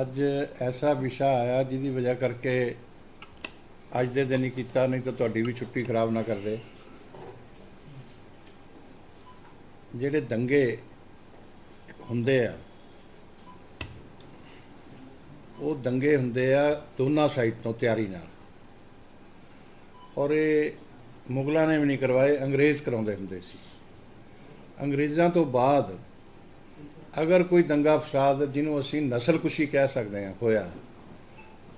ਅੱਜ ਐਸਾ ਵਿਸ਼ਾ ਆਇਆ ਜਿਹਦੀ ਵਜ੍ਹਾ ਕਰਕੇ ਅੱਜ ਦੇ ਦਿਨ ਹੀ ਕੀਤਾ, ਨਹੀਂ ਤਾਂ ਤੁਹਾਡੀ ਵੀ ਛੁੱਟੀ ਖਰਾਬ ਨਾ ਕਰਦੇ ਜਿਹੜੇ ਦੰਗੇ ਹੁੰਦੇ ਆ, ਉਹ ਦੰਗੇ ਹੁੰਦੇ ਆ ਦੋਨਾਂ ਸਾਈਡ ਤੋਂ ਤਿਆਰੀ ਨਾਲ। ਔਰ ਇਹ ਮੁਗਲਾਂ ਨੇ ਵੀ ਨਹੀਂ ਕਰਵਾਏ, ਅੰਗਰੇਜ਼ ਕਰਾਉਂਦੇ ਹੁੰਦੇ ਸੀ। ਅੰਗਰੇਜ਼ਾਂ ਤੋਂ ਬਾਅਦ ਅਗਰ ਕੋਈ ਦੰਗਾ ਫਸਾਦ ਜਿਹਨੂੰ ਅਸੀਂ ਨਸਲਕੁਸ਼ੀ ਕਹਿ ਸਕਦੇ ਹਾਂ ਹੋਇਆ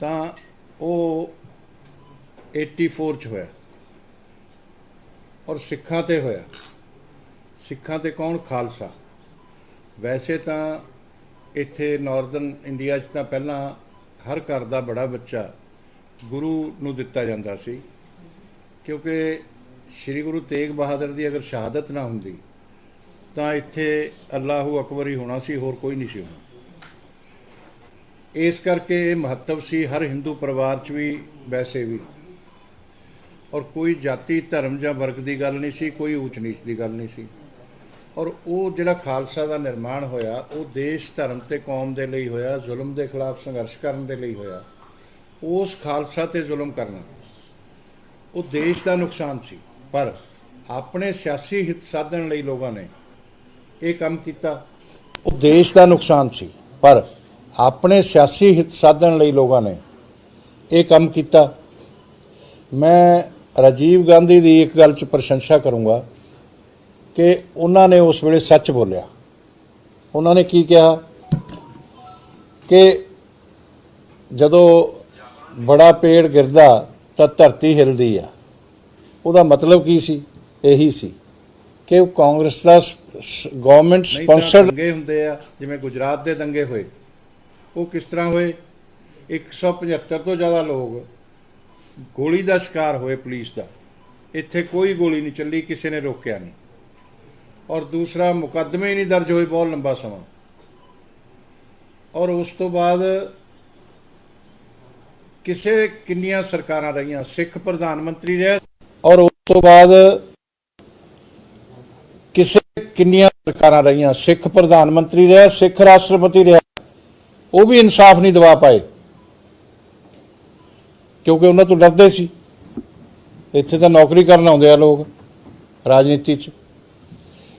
ਤਾਂ ਉਹ 84 ਚ ਹੋਇਆ। ਔਰ ਸਿੱਖਾਂ ਤੇ ਹੋਇਆ। ਸਿੱਖਾਂ ਤੇ ਕੌਣ? ਖਾਲਸਾ। ਵੈਸੇ ਤਾਂ ਇੱਥੇ ਨਾਰਥਰਨ ਇੰਡੀਆ 'ਚ ਤਾਂ ਪਹਿਲਾਂ ਹਰ ਘਰ ਦਾ ਬੜਾ ਬੱਚਾ ਗੁਰੂ ਨੂੰ ਦਿੱਤਾ ਜਾਂਦਾ ਸੀ। ਕਿਉਂਕਿ ਸ੍ਰੀ ਗੁਰੂ ਤੇਗ ਬਹਾਦਰ ਦੀ ਅਗਰ ਸ਼ਹਾਦਤ ਨਾ ਹੁੰਦੀ ਤਾਂ ਇੱਥੇ ਅੱਲਾਹੂ ਅਕਬਰ ਹੀ ਹੋਣਾ ਸੀ, ਹੋਰ ਕੋਈ ਨਹੀਂ ਸੀ ਹੋਣਾ। ਇਸ ਕਰਕੇ ਇਹ ਮਹੱਤਵ ਸੀ, ਹਰ ਹਿੰਦੂ ਪਰਿਵਾਰ 'ਚ ਵੀ ਵੈਸੇ ਵੀ। ਔਰ ਕੋਈ ਜਾਤੀ, ਧਰਮ ਜਾਂ ਵਰਗ ਦੀ ਗੱਲ ਨਹੀਂ ਸੀ, ਕੋਈ ਊਚ ਨੀਚ ਦੀ ਗੱਲ ਨਹੀਂ ਸੀ। ਔਰ ਉਹ ਜਿਹੜਾ ਖਾਲਸਾ ਦਾ ਨਿਰਮਾਣ ਹੋਇਆ, ਉਹ ਦੇਸ਼ ਧਰਮ ਤੇ ਕੌਮ ਦੇ ਲਈ ਹੋਇਆ, ਜ਼ੁਲਮ ਦੇ ਖਿਲਾਫ ਸੰਘਰਸ਼ ਕਰਨ ਦੇ ਲਈ ਹੋਇਆ, ਉਸ ਖਾਲਸਾ ਤੇ ਜ਼ੁਲਮ ਕਰਨਾ, ਉਹ ਦੇਸ਼ ਦਾ ਨੁਕਸਾਨ ਸੀ। ਪਰ ਆਪਣੇ ਸਿਆਸੀ ਹਿੱਤ ਸਾਧਣ ਲਈ ਲੋਕਾਂ ਨੇ ਇਹ ਕੰਮ ਕੀਤਾ। ਉਹ ਦੇਸ਼ ਦਾ ਨੁਕਸਾਨ ਸੀ, ਪਰ ਆਪਣੇ ਸਿਆਸੀ ਹਿੱਤ ਸਾਧਣ ਲਈ ਲੋਕਾਂ ਨੇ ਇਹ ਕੰਮ ਕੀਤਾ। ਮੈਂ ਰਾਜੀਵ ਗਾਂਧੀ ਦੀ ਇੱਕ ਗੱਲ 'ਚ ਪ੍ਰਸ਼ੰਸਾ ਕਰੂੰਗਾ ਕਿ ਉਹਨਾਂ ਨੇ ਉਸ ਵੇਲੇ ਸੱਚ ਬੋਲਿਆ। ਉਹਨਾਂ ਨੇ ਕੀ ਕਿਹਾ? ਕਿ ਜਦੋਂ ਬੜਾ ਪੇੜ ਗਿਰਦਾ ਤਾਂ ਧਰਤੀ ਹਿਲਦੀ ਆ। ਉਹਦਾ ਮਤਲਬ ਕੀ ਸੀ? ਇਹੀ ਸੀ। ਕਿ ਉਹ ਕਾਂਗਰਸ ਦਾ ਗਵਰਨਮੈਂਟ ਸਪਾਂਸਰਡ ਦੰਗੇ ਹੁੰਦੇ ਆ ਜਿਵੇਂ ਗੁਜਰਾਤ ਦੇ ਦੰਗੇ ਹੋਏ। ਉਹ ਕਿਸ ਤਰ੍ਹਾਂ ਹੋਏ? 175 ਤੋਂ ਜ਼ਿਆਦਾ ਲੋਕ ਗੋਲੀ ਦਾ ਸ਼ਿਕਾਰ ਹੋਏ ਪੁਲਿਸ ਦਾ। ਇੱਥੇ ਕੋਈ ਗੋਲੀ ਨਹੀਂ ਚੱਲੀ ਕਿਸੇ ਨੇ ਰੋਕਿਆ ਨਹੀਂ। ਔਰ ਦੂਸਰਾ ਮੁਕੱਦਮੇ ਹੀ ਨਹੀਂ ਦਰਜ ਹੋਏ ਬਹੁਤ ਲੰਬਾ ਸਮਾਂ। ਔਰ ਉਸ ਤੋਂ ਬਾਅਦ ਕਿਸੇ ਕਿੰਨੀਆਂ ਸਰਕਾਰਾਂ ਰਹੀਆਂ? ਸਿੱਖ ਪ੍ਰਧਾਨ ਮੰਤਰੀ ਰਹੇ। ਔਰ ਉਸ ਤੋਂ ਬਾਅਦ ਕਿਸੇ ਕਿੰਨੀਆਂ ਸਰਕਾਰਾਂ ਰਹੀਆਂ? ਸਿੱਖ ਪ੍ਰਧਾਨ ਮੰਤਰੀ ਰਿਹਾ, ਸਿੱਖ ਰਾਸ਼ਟਰਪਤੀ ਰਿਹਾ। ਉਹ ਵੀ ਇਨਸਾਫ ਨਹੀਂ ਦਵਾ ਪਾਏ। ਕਿਉਂਕਿ ਉਹਨਾਂ ਤੋਂ ਡਰਦੇ ਸੀ। ਇੱਥੇ ਤਾਂ ਨੌਕਰੀ ਕਰਨ ਆਉਂਦੇ ਆ ਲੋਕ, ਰਾਜਨੀਤੀ 'ਚ।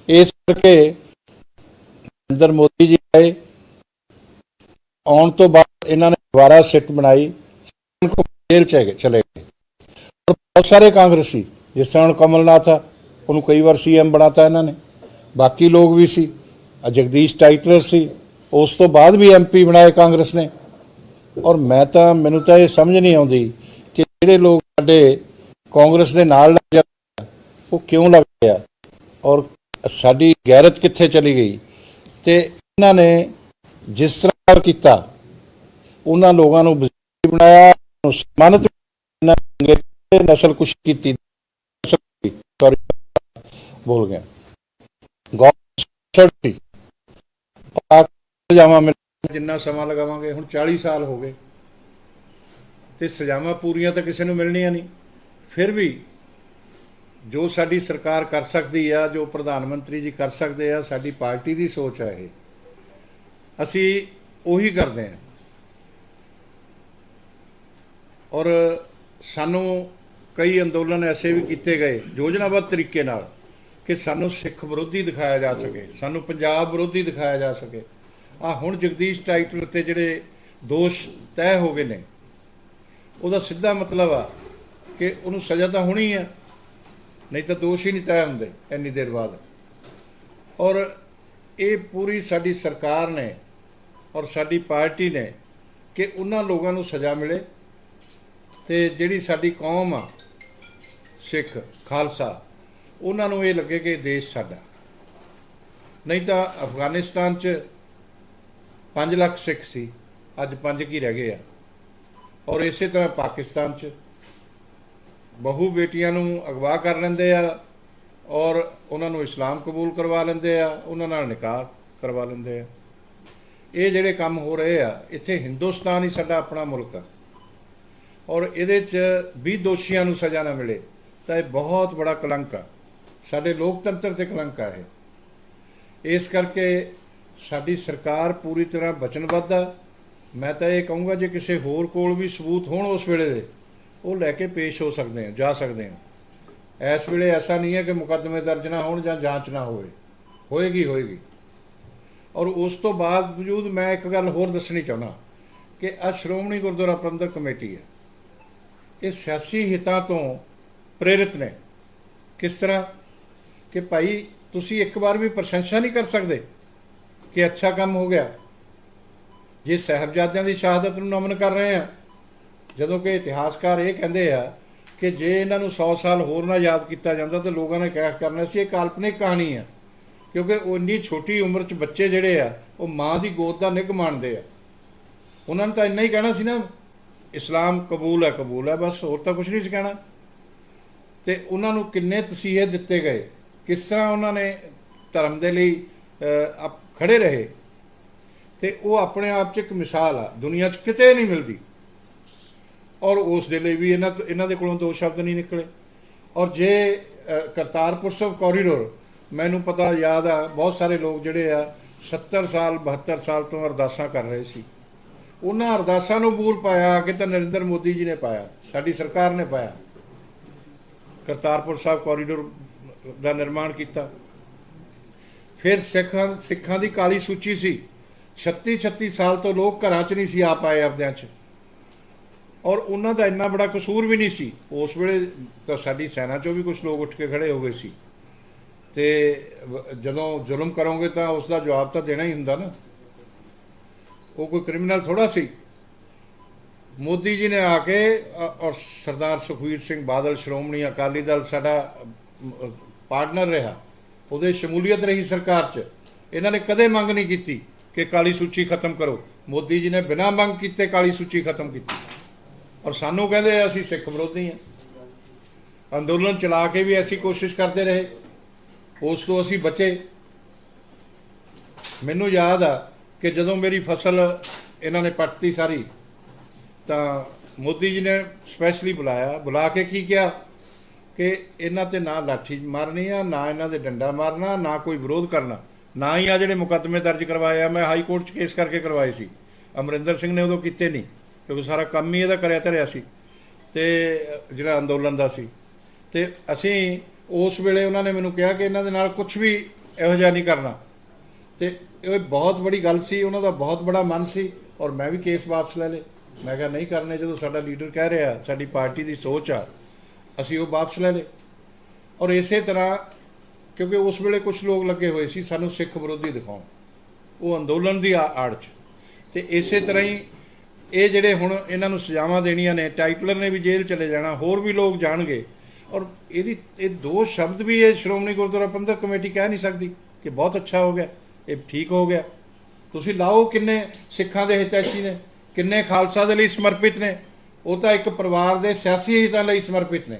ਇਸ ਕਰਕੇ ਨਰਿੰਦਰ ਮੋਦੀ ਜੀ ਆਏ। ਆਉਣ ਤੋਂ ਬਾਅਦ ਇਹਨਾਂ ਨੇ ਦੁਬਾਰਾ ਸਿੱਟ ਬਣਾਈ। ਕੋ ਜੇਲ੍ਹ ਚ ਗਏ ਚਲੇ ਗਏ। ਬਹੁਤ ਸਾਰੇ ਕਾਂਗਰਸੀ, ਜਿਸ ਤਰ੍ਹਾਂ ਹੁਣ ਕਮਲਨਾਥ ਆ ਉਹਨੂੰ ਕਈ ਵਾਰ ਸੀਐਮ ਬਣਾਤਾ ਇਹਨਾਂ ਨੇ। ਬਾਕੀ ਲੋਕ ਵੀ ਸੀ। ਆ ਜਗਦੀਸ਼ ਟਾਈਟਲਰ ਸੀ। ਉਸ ਤੋਂ ਬਾਅਦ ਵੀ ਐਮਪੀ ਬਣਾਏ ਕਾਂਗਰਸ ਨੇ। ਔਰ ਮੈਂ ਤਾਂ, ਮੈਨੂੰ ਤਾਂ ਇਹ ਸਮਝ ਨਹੀਂ ਆਉਂਦੀ ਕਿ ਜਿਹੜੇ ਲੋਕ ਸਾਡੇ ਕਾਂਗਰਸ ਦੇ ਨਾਲ ਲੱਗ ਉਹ ਕਿਉਂ ਲੱਗ ਆ? ਔਰ ਸਾਡੀ ਗੈਰਤ ਕਿੱਥੇ ਚਲੀ ਗਈ? ਤੇ ਇਹਨਾਂ ਨੇ ਜਿਸ ਤਰ੍ਹਾਂ ਕੀਤਾ, ਉਹਨਾਂ ਲੋਕਾਂ ਨੂੰ ਵਜ਼ੀਰ ਬਣਾਇਆ ਨੂੰ ਸਨਮਾਨਿਤ ਨਸਲ ਕੁਸ਼ ਕੀਤੀ ਸੌਰੀ ਬੋਲ ਗਿਆ। ਗੌਰਮੈਂਟ ਸੀ ਆ ਸਜ਼ਾਵਾਂ ਮਿਲ ਜਿੰਨਾ ਸਮਾਂ ਲਗਾਵਾਂਗੇ, ਹੁਣ 40 ਸਾਲ ਹੋ ਗਏ। ਤੇ ਸਜ਼ਾਵਾਂ ਪੂਰੀਆਂ ਤਾਂ ਕਿਸੇ ਨੂੰ ਮਿਲਣੀਆਂ ਨਹੀਂ। ਫਿਰ ਵੀ ਜੋ ਸਾਡੀ ਸਰਕਾਰ ਕਰ ਸਕਦੀ ਆ, ਜੋ ਪ੍ਰਧਾਨ ਮੰਤਰੀ ਜੀ ਕਰ ਸਕਦੇ ਆ, ਸਾਡੀ ਪਾਰਟੀ ਦੀ ਸੋਚ ਆ ਇਹ। ਅਸੀਂ ਉਹੀ ਕਰਦੇ ਆ। ਔਰ ਸਾਨੂੰ ਕਈ ਅੰਦੋਲਨ ਐਸੇ ਵੀ ਕੀਤੇ ਗਏ, ਯੋਜਨਾਬੱਧ ਤਰੀਕੇ ਨਾਲ ਕਿ ਸਾਨੂੰ ਸਿੱਖ ਵਿਰੋਧੀ ਦਿਖਾਇਆ ਜਾ ਸਕੇ, ਸਾਨੂੰ ਪੰਜਾਬ ਵਿਰੋਧੀ ਦਿਖਾਇਆ ਜਾ ਸਕੇ। ਆ ਹੁਣ ਜਗਦੀਸ਼ ਟਾਈਟਲ ਤੇ ਜਿਹੜੇ ਦੋਸ਼ ਤੈਅ ਹੋ ਗਏ ਨੇ, ਉਹਦਾ ਸਿੱਧਾ ਮਤਲਬ ਆ ਕਿ ਉਹਨੂੰ ਸਜ਼ਾ ਤਾਂ ਹੋਣੀ ਆ, ਨਹੀਂ ਤਾਂ ਦੋਸ਼ ਹੀ ਨਹੀਂ ਤੈਅ ਹੁੰਦੇ ਇੰਨੀ ਦੇਰ ਬਾਅਦ। ਔਰ ਇਹ ਪੂਰੀ ਸਾਡੀ ਸਰਕਾਰ ਨੇ ਔਰ ਸਾਡੀ ਪਾਰਟੀ ਨੇ ਕਿ ਉਹਨਾਂ ਲੋਕਾਂ ਨੂੰ ਸਜ਼ਾ ਮਿਲੇ ਤੇ ਜਿਹੜੀ ਸਾਡੀ ਕੌਮ ਆ, ਸਿੱਖ, ਖਾਲਸਾ ਉਹਨਾਂ ਨੂੰ ਇਹ ਲੱਗੇ ਕਿ ਦੇਸ਼ ਸਾਡਾ। ਨਹੀਂ ਤਾਂ ਅਫਗਾਨਿਸਤਾਨ 'ਚ 5 ਲੱਖ ਸਿੱਖ ਸੀ, ਅੱਜ 5 ਕੀ ਰਹਿ ਗਏ ਆ। ਔਰ ਇਸੇ ਤਰ੍ਹਾਂ ਪਾਕਿਸਤਾਨ 'ਚ ਬਹੂ ਬੇਟੀਆਂ ਨੂੰ ਅਗਵਾ ਕਰ ਲੈਂਦੇ ਆ ਔਰ ਉਹਨਾਂ ਨੂੰ ਇਸਲਾਮ ਕਬੂਲ ਕਰਵਾ ਲੈਂਦੇ ਆ, ਉਹਨਾਂ ਨਾਲ ਨਿਕਾਹ ਕਰਵਾ ਲੈਂਦੇ ਆ। ਇਹ ਜਿਹੜੇ ਕੰਮ ਹੋ ਰਹੇ ਆ, ਇੱਥੇ ਹਿੰਦੁਸਤਾਨ ਹੀ ਸਾਡਾ ਆਪਣਾ ਮੁਲਕ ਆ। ਔਰ ਇਹਦੇ 'ਚ ਵੀ ਦੋਸ਼ੀਆਂ ਨੂੰ ਸਜ਼ਾ ਨਾ ਮਿਲੇ, ਤਾਂ ਇਹ ਬਹੁਤ ਬੜਾ ਕਲੰਕ ਆ। ਸਾਡੇ ਲੋਕਤੰਤਰ ਤੇ ਕਲੰਕ ਆ ਇਹ। ਇਸ ਕਰਕੇ ਸਾਡੀ ਸਰਕਾਰ ਪੂਰੀ ਤਰ੍ਹਾਂ ਵਚਨਬੱਧ ਆ। ਮੈਂ ਤਾਂ ਇਹ ਕਹੂੰਗਾ, ਜੇ ਕਿਸੇ ਹੋਰ ਕੋਲ ਵੀ ਸਬੂਤ ਹੋਣ ਉਸ ਵੇਲੇ ਦੇ, ਉਹ ਲੈ ਕੇ ਪੇਸ਼ ਹੋ ਸਕਦੇ ਆ, ਜਾ ਸਕਦੇ ਆ। ਇਸ ਵੇਲੇ ਐਸਾ ਨਹੀਂ ਹੈ ਕਿ ਮੁਕੱਦਮੇ ਦਰਜ ਨਾ ਹੋਣ ਜਾਂ ਜਾਂਚ ਨਾ ਹੋਵੇ। ਹੋਏਗੀ ਹੋਏਗੀ। ਔਰ ਉਸ ਤੋਂ ਬਾਅਦ ਵਜੂਦ ਮੈਂ ਇੱਕ ਗੱਲ ਹੋਰ ਦੱਸਣੀ ਚਾਹੁੰਦਾ ਕਿ ਆ ਸ਼੍ਰੋਮਣੀ ਗੁਰਦੁਆਰਾ ਪ੍ਰਬੰਧਕ ਕਮੇਟੀ ਹੈ। ਇਹ ਸਿਆਸੀ ਹਿੱਤਾਂ ਤੋਂ ਪ੍ਰੇਰਿਤ ਨੇ। ਕਿਸ ਤਰ੍ਹਾਂ? ਕਿ ਭਾਈ ਤੁਸੀਂ ਇੱਕ ਵਾਰ ਵੀ ਪ੍ਰਸ਼ੰਸਾ ਨਹੀਂ ਕਰ ਸਕਦੇ ਕਿ ਅੱਛਾ ਕੰਮ ਹੋ ਗਿਆ। ਜੇ ਸਾਹਿਬਜ਼ਾਦਿਆਂ ਦੀ ਸ਼ਹਾਦਤ ਨੂੰ ਨਮਨ ਕਰ ਰਹੇ ਆ ਜਦੋਂ ਕਿ ਇਤਿਹਾਸਕਾਰ ਇਹ ਕਹਿੰਦੇ ਆ ਕਿ ਜੇ ਇਹਨਾਂ ਨੂੰ 100 ਸਾਲ ਹੋਰ ਨਾ ਯਾਦ ਕੀਤਾ ਜਾਂਦਾ ਤਾਂ ਲੋਕਾਂ ਨੇ ਕਹਿ ਕਰਨਾ ਸੀ, ਇਹ ਕਾਲਪਨਿਕ ਕਹਾਣੀ ਆ। ਕਿਉਂਕਿ ਉਹ ਇੰਨੀ ਛੋਟੀ ਉਮਰ 'ਚ ਬੱਚੇ ਜਿਹੜੇ ਆ, ਉਹ ਮਾਂ ਦੀ ਗੋਦ ਦਾ ਨਿੱਘ ਮਾਣਦੇ ਆ। ਉਹਨਾਂ ਨੇ ਤਾਂ ਇੰਨਾ ਹੀ ਕਹਿਣਾ ਸੀ ਨਾ, ਇਸਲਾਮ ਕਬੂਲ ਹੈ ਕਬੂਲ ਹੈ, ਬਸ ਹੋਰ ਤਾਂ ਕੁਝ ਨਹੀਂ ਸੀ ਕਹਿਣਾ। ਤੇ ਉਹਨਾਂ ਨੂੰ ਕਿੰਨੇ ਤਸੀਹੇ ਦਿੱਤੇ ਗਏ। ਕਿਸ ਤਰ੍ਹਾਂ ਉਹਨਾਂ ਨੇ ਧਰਮ ਦੇ ਲਈ ਅਹ, ਖੜੇ ਰਹੇ। ਤੇ ਉਹ ਆਪਣੇ ਆਪ 'ਚ ਇੱਕ ਮਿਸਾਲ ਆ ਦੁਨੀਆ 'ਚ ਕਿਤੇ ਨਹੀਂ ਮਿਲਦੀ। ਔਰ ਉਸ ਦੇ ਲਈ ਵੀ ਇਹਨਾਂ ਇਹਨਾਂ ਦੇ ਕੋਲੋਂ ਦੋ ਸ਼ਬਦ ਨਹੀਂ ਨਿਕਲੇ। ਔਰ ਜੇ ਕਰਤਾਰਪੁਰ ਸਾਹਿਬ ਕੋਰੀਡੋਰ ਮੈਨੂੰ ਪਤਾ ਯਾਦ ਆ ਬਹੁਤ ਸਾਰੇ ਲੋਕ ਜਿਹੜੇ ਆ 70 ਸਾਲ 72 ਸਾਲ ਤੋਂ ਅਰਦਾਸਾਂ ਕਰ ਰਹੇ ਸੀ। ਉਹਨਾਂ ਅਰਦਾਸਾਂ ਨੂੰ ਬੂਰ ਪਾਇਆ ਕਿ ਤਾਂ ਨਰਿੰਦਰ ਮੋਦੀ ਜੀ ਨੇ ਪਾਇਆ ਸਾਡੀ ਸਰਕਾਰ ਨੇ ਪਾਇਆ। ਕਰਤਾਰਪੁਰ ਸਾਹਿਬ ਕੋਰੀਡੋਰ ਦਾ ਨਿਰਮਾਣ ਕੀਤਾ। ਫਿਰ ਸਿੱਖਾਂ ਸਿੱਖਾਂ ਦੀ ਕਾਲੀ ਸੂਚੀ ਸੀ। 36 36 ਸਾਲ ਤੋਂ ਲੋਕ ਘਰਾਂ 'ਚ ਨਹੀਂ ਸੀ ਆ ਪਾਏ ਆਪਦਿਆਂ 'ਚ। ਔਰ ਉਹਨਾਂ ਦਾ ਇੰਨਾ ਬੜਾ ਕਸੂਰ ਵੀ ਨਹੀਂ ਸੀ। ਉਸ ਵੇਲੇ ਤਾਂ ਸਾਡੀ ਸੈਨਾ 'ਚੋਂ ਵੀ ਕੁਝ ਲੋਕ ਉੱਠ ਕੇ ਖੜੇ ਹੋ ਗਏ ਸੀ। ਤੇ ਜਦੋਂ ਜ਼ੁਲਮ ਕਰੋਗੇ ਤਾਂ ਉਸ ਦਾ ਜਵਾਬ ਤਾਂ ਦੇਣਾ ਹੀ ਹੁੰਦਾ ਨਾ। ਉਹ ਕੋਈ ਕ੍ਰਿਮੀਨਲ ਥੋੜਾ ਸੀ। ਮੋਦੀ ਜੀ ਨੇ ਆ ਕੇ ਔਰ ਸਰਦਾਰ ਸੁਖਵੀਰ ਸਿੰਘ ਬਾਦਲ, ਸ਼੍ਰੋਮਣੀ ਅਕਾਲੀ ਦਲ, ਸਾਡਾ ਪਾਰਟਨਰ ਰਿਹਾ। ਉਹਦੇ ਸ਼ਮੂਲੀਅਤ ਰਹੀ ਸਰਕਾਰ 'ਚ। ਇਹਨਾਂ ਨੇ ਕਦੇ ਮੰਗ ਨਹੀਂ ਕੀਤੀ ਕਿ ਕਾਲੀ ਸੂਚੀ ਖਤਮ ਕਰੋ। ਮੋਦੀ ਜੀ ਨੇ ਬਿਨਾਂ ਮੰਗ ਕੀਤੇ ਕਾਲੀ ਸੂਚੀ ਖਤਮ ਕੀਤੀ। ਔਰ ਸਾਨੂੰ ਕਹਿੰਦੇ ਅਸੀਂ ਸਿੱਖ ਵਿਰੋਧੀ ਹਾਂ ਅੰਦੋਲਨ ਚਲਾ ਕੇ ਵੀ ਐਸੀ ਕੋਸ਼ਿਸ਼ ਕਰਦੇ ਰਹੇ। ਉਸ ਤੋਂ ਅਸੀਂ ਬਚੇ। ਮੈਨੂੰ ਯਾਦ ਆ ਕਿ ਜਦੋਂ ਮੇਰੀ ਫਸਲ ਇਹਨਾਂ ਨੇ ਪੱਟਤੀ ਸਾਰੀ, ਤਾਂ ਮੋਦੀ ਜੀ ਨੇ ਸਪੈਸ਼ਲੀ ਬੁਲਾਇਆ। ਬੁਲਾ ਕੇ ਕੀ ਕਿਹਾ? ਕਿ ਇਹਨਾਂ ਤੇ ਨਾ ਲਾਠੀ ਮਾਰਨੀ ਆ, ਨਾ ਇਹਨਾਂ ਦੇ ਡੰਡਾ ਮਾਰਨਾ, ਨਾ ਕੋਈ ਵਿਰੋਧ ਕਰਨਾ। ਨਾ ਹੀ ਆ ਜਿਹੜੇ ਮੁਕੱਦਮੇ ਦਰਜ ਕਰਵਾਏ ਆ, ਮੈਂ ਹਾਈ ਕੋਰਟ 'ਚ ਕੇਸ ਕਰਕੇ ਕਰਵਾਏ ਸੀ। ਅਮਰਿੰਦਰ ਸਿੰਘ ਨੇ ਉਦੋਂ ਕੀਤੇ ਨਹੀਂ, ਕਿਉਂਕਿ ਸਾਰਾ ਕੰਮ ਹੀ ਇਹਦਾ ਕਰਿਆ ਧਰਿਆ ਸੀ ਤੇ ਜਿਹੜਾ ਅੰਦੋਲਨ ਦਾ ਸੀ। ਤੇ ਅਸੀਂ ਉਸ ਵੇਲੇ ਉਹਨਾਂ ਨੇ ਮੈਨੂੰ ਕਿਹਾ ਕਿ ਇਹਨਾਂ ਦੇ ਨਾਲ ਕੁਝ ਵੀ ਇਹੋ ਜਿਹਾ ਨਹੀਂ ਕਰਨਾ। ਤੇ ਇਹ ਬਹੁਤ ਬੜੀ ਗੱਲ ਸੀ, ਉਹਨਾਂ ਦਾ ਬਹੁਤ ਬੜਾ ਮਨ ਸੀ ਔਰ ਮੈਂ ਵੀ ਕੇਸ ਵਾਪਸ ਲੈ ਲੇ ਮੈਂ ਕਿਹਾ ਨਹੀਂ ਕਰਨੇ ਜਦੋਂ ਸਾਡਾ ਲੀਡਰ ਕਹਿ ਰਿਹਾ, ਸਾਡੀ ਪਾਰਟੀ ਦੀ ਸੋਚ ਆ ਅਸੀਂ ਉਹ ਵਾਪਸ ਲੈ ਲਏ। ਔਰ ਇਸੇ ਤਰ੍ਹਾਂ ਕਿਉਂਕਿ ਉਸ ਵੇਲੇ ਕੁਝ ਲੋਕ ਲੱਗੇ ਹੋਏ ਸੀ, ਸਾਨੂੰ ਸਿੱਖ ਵਿਰੋਧੀ ਦਿਖਾਉਣ। ਉਹ ਅੰਦੋਲਨ ਦੀ ਆ- ਆੜ 'ਚ। ਤੇ ਇਸੇ ਤਰ੍ਹਾਂ ਹੀ ਇਹ ਜਿਹੜੇ ਹੁਣ ਇਹਨਾਂ ਨੂੰ ਸਜ਼ਾਵਾਂ ਦੇਣੀਆਂ ਨੇ, ਟਾਈਟਲਰ ਨੇ ਵੀ ਜੇਲ੍ਹ ਚਲੇ ਜਾਣਾ, ਹੋਰ ਵੀ ਲੋਕ ਜਾਣਗੇ। ਔਰ ਇਹਦੀ, ਇਹ ਦੋ ਸ਼ਬਦ ਵੀ ਇਹ ਸ਼੍ਰੋਮਣੀ ਗੁਰਦੁਆਰਾ ਪ੍ਰਬੰਧਕ ਕਮੇਟੀ ਕਹਿ ਨਹੀਂ ਸਕਦੀ ਕਿ ਬਹੁਤ ਅੱਛਾ ਹੋ ਗਿਆ, ਇਹ ਠੀਕ ਹੋ ਗਿਆ। ਤੁਸੀਂ ਲਾਓ ਕਿੰਨੇ ਸਿੱਖਾਂ ਦੇ ਹਿਤੈਸ਼ੀ ਨੇ, ਕਿੰਨੇ ਖਾਲਸਾ ਦੇ ਲਈ ਸਮਰਪਿਤ ਨੇ। ਉਹ ਤਾਂ ਇੱਕ ਪਰਿਵਾਰ ਦੇ ਸਿਆਸੀ ਹਿੱਤਾਂ ਲਈ ਸਮਰਪਿਤ ਨੇ।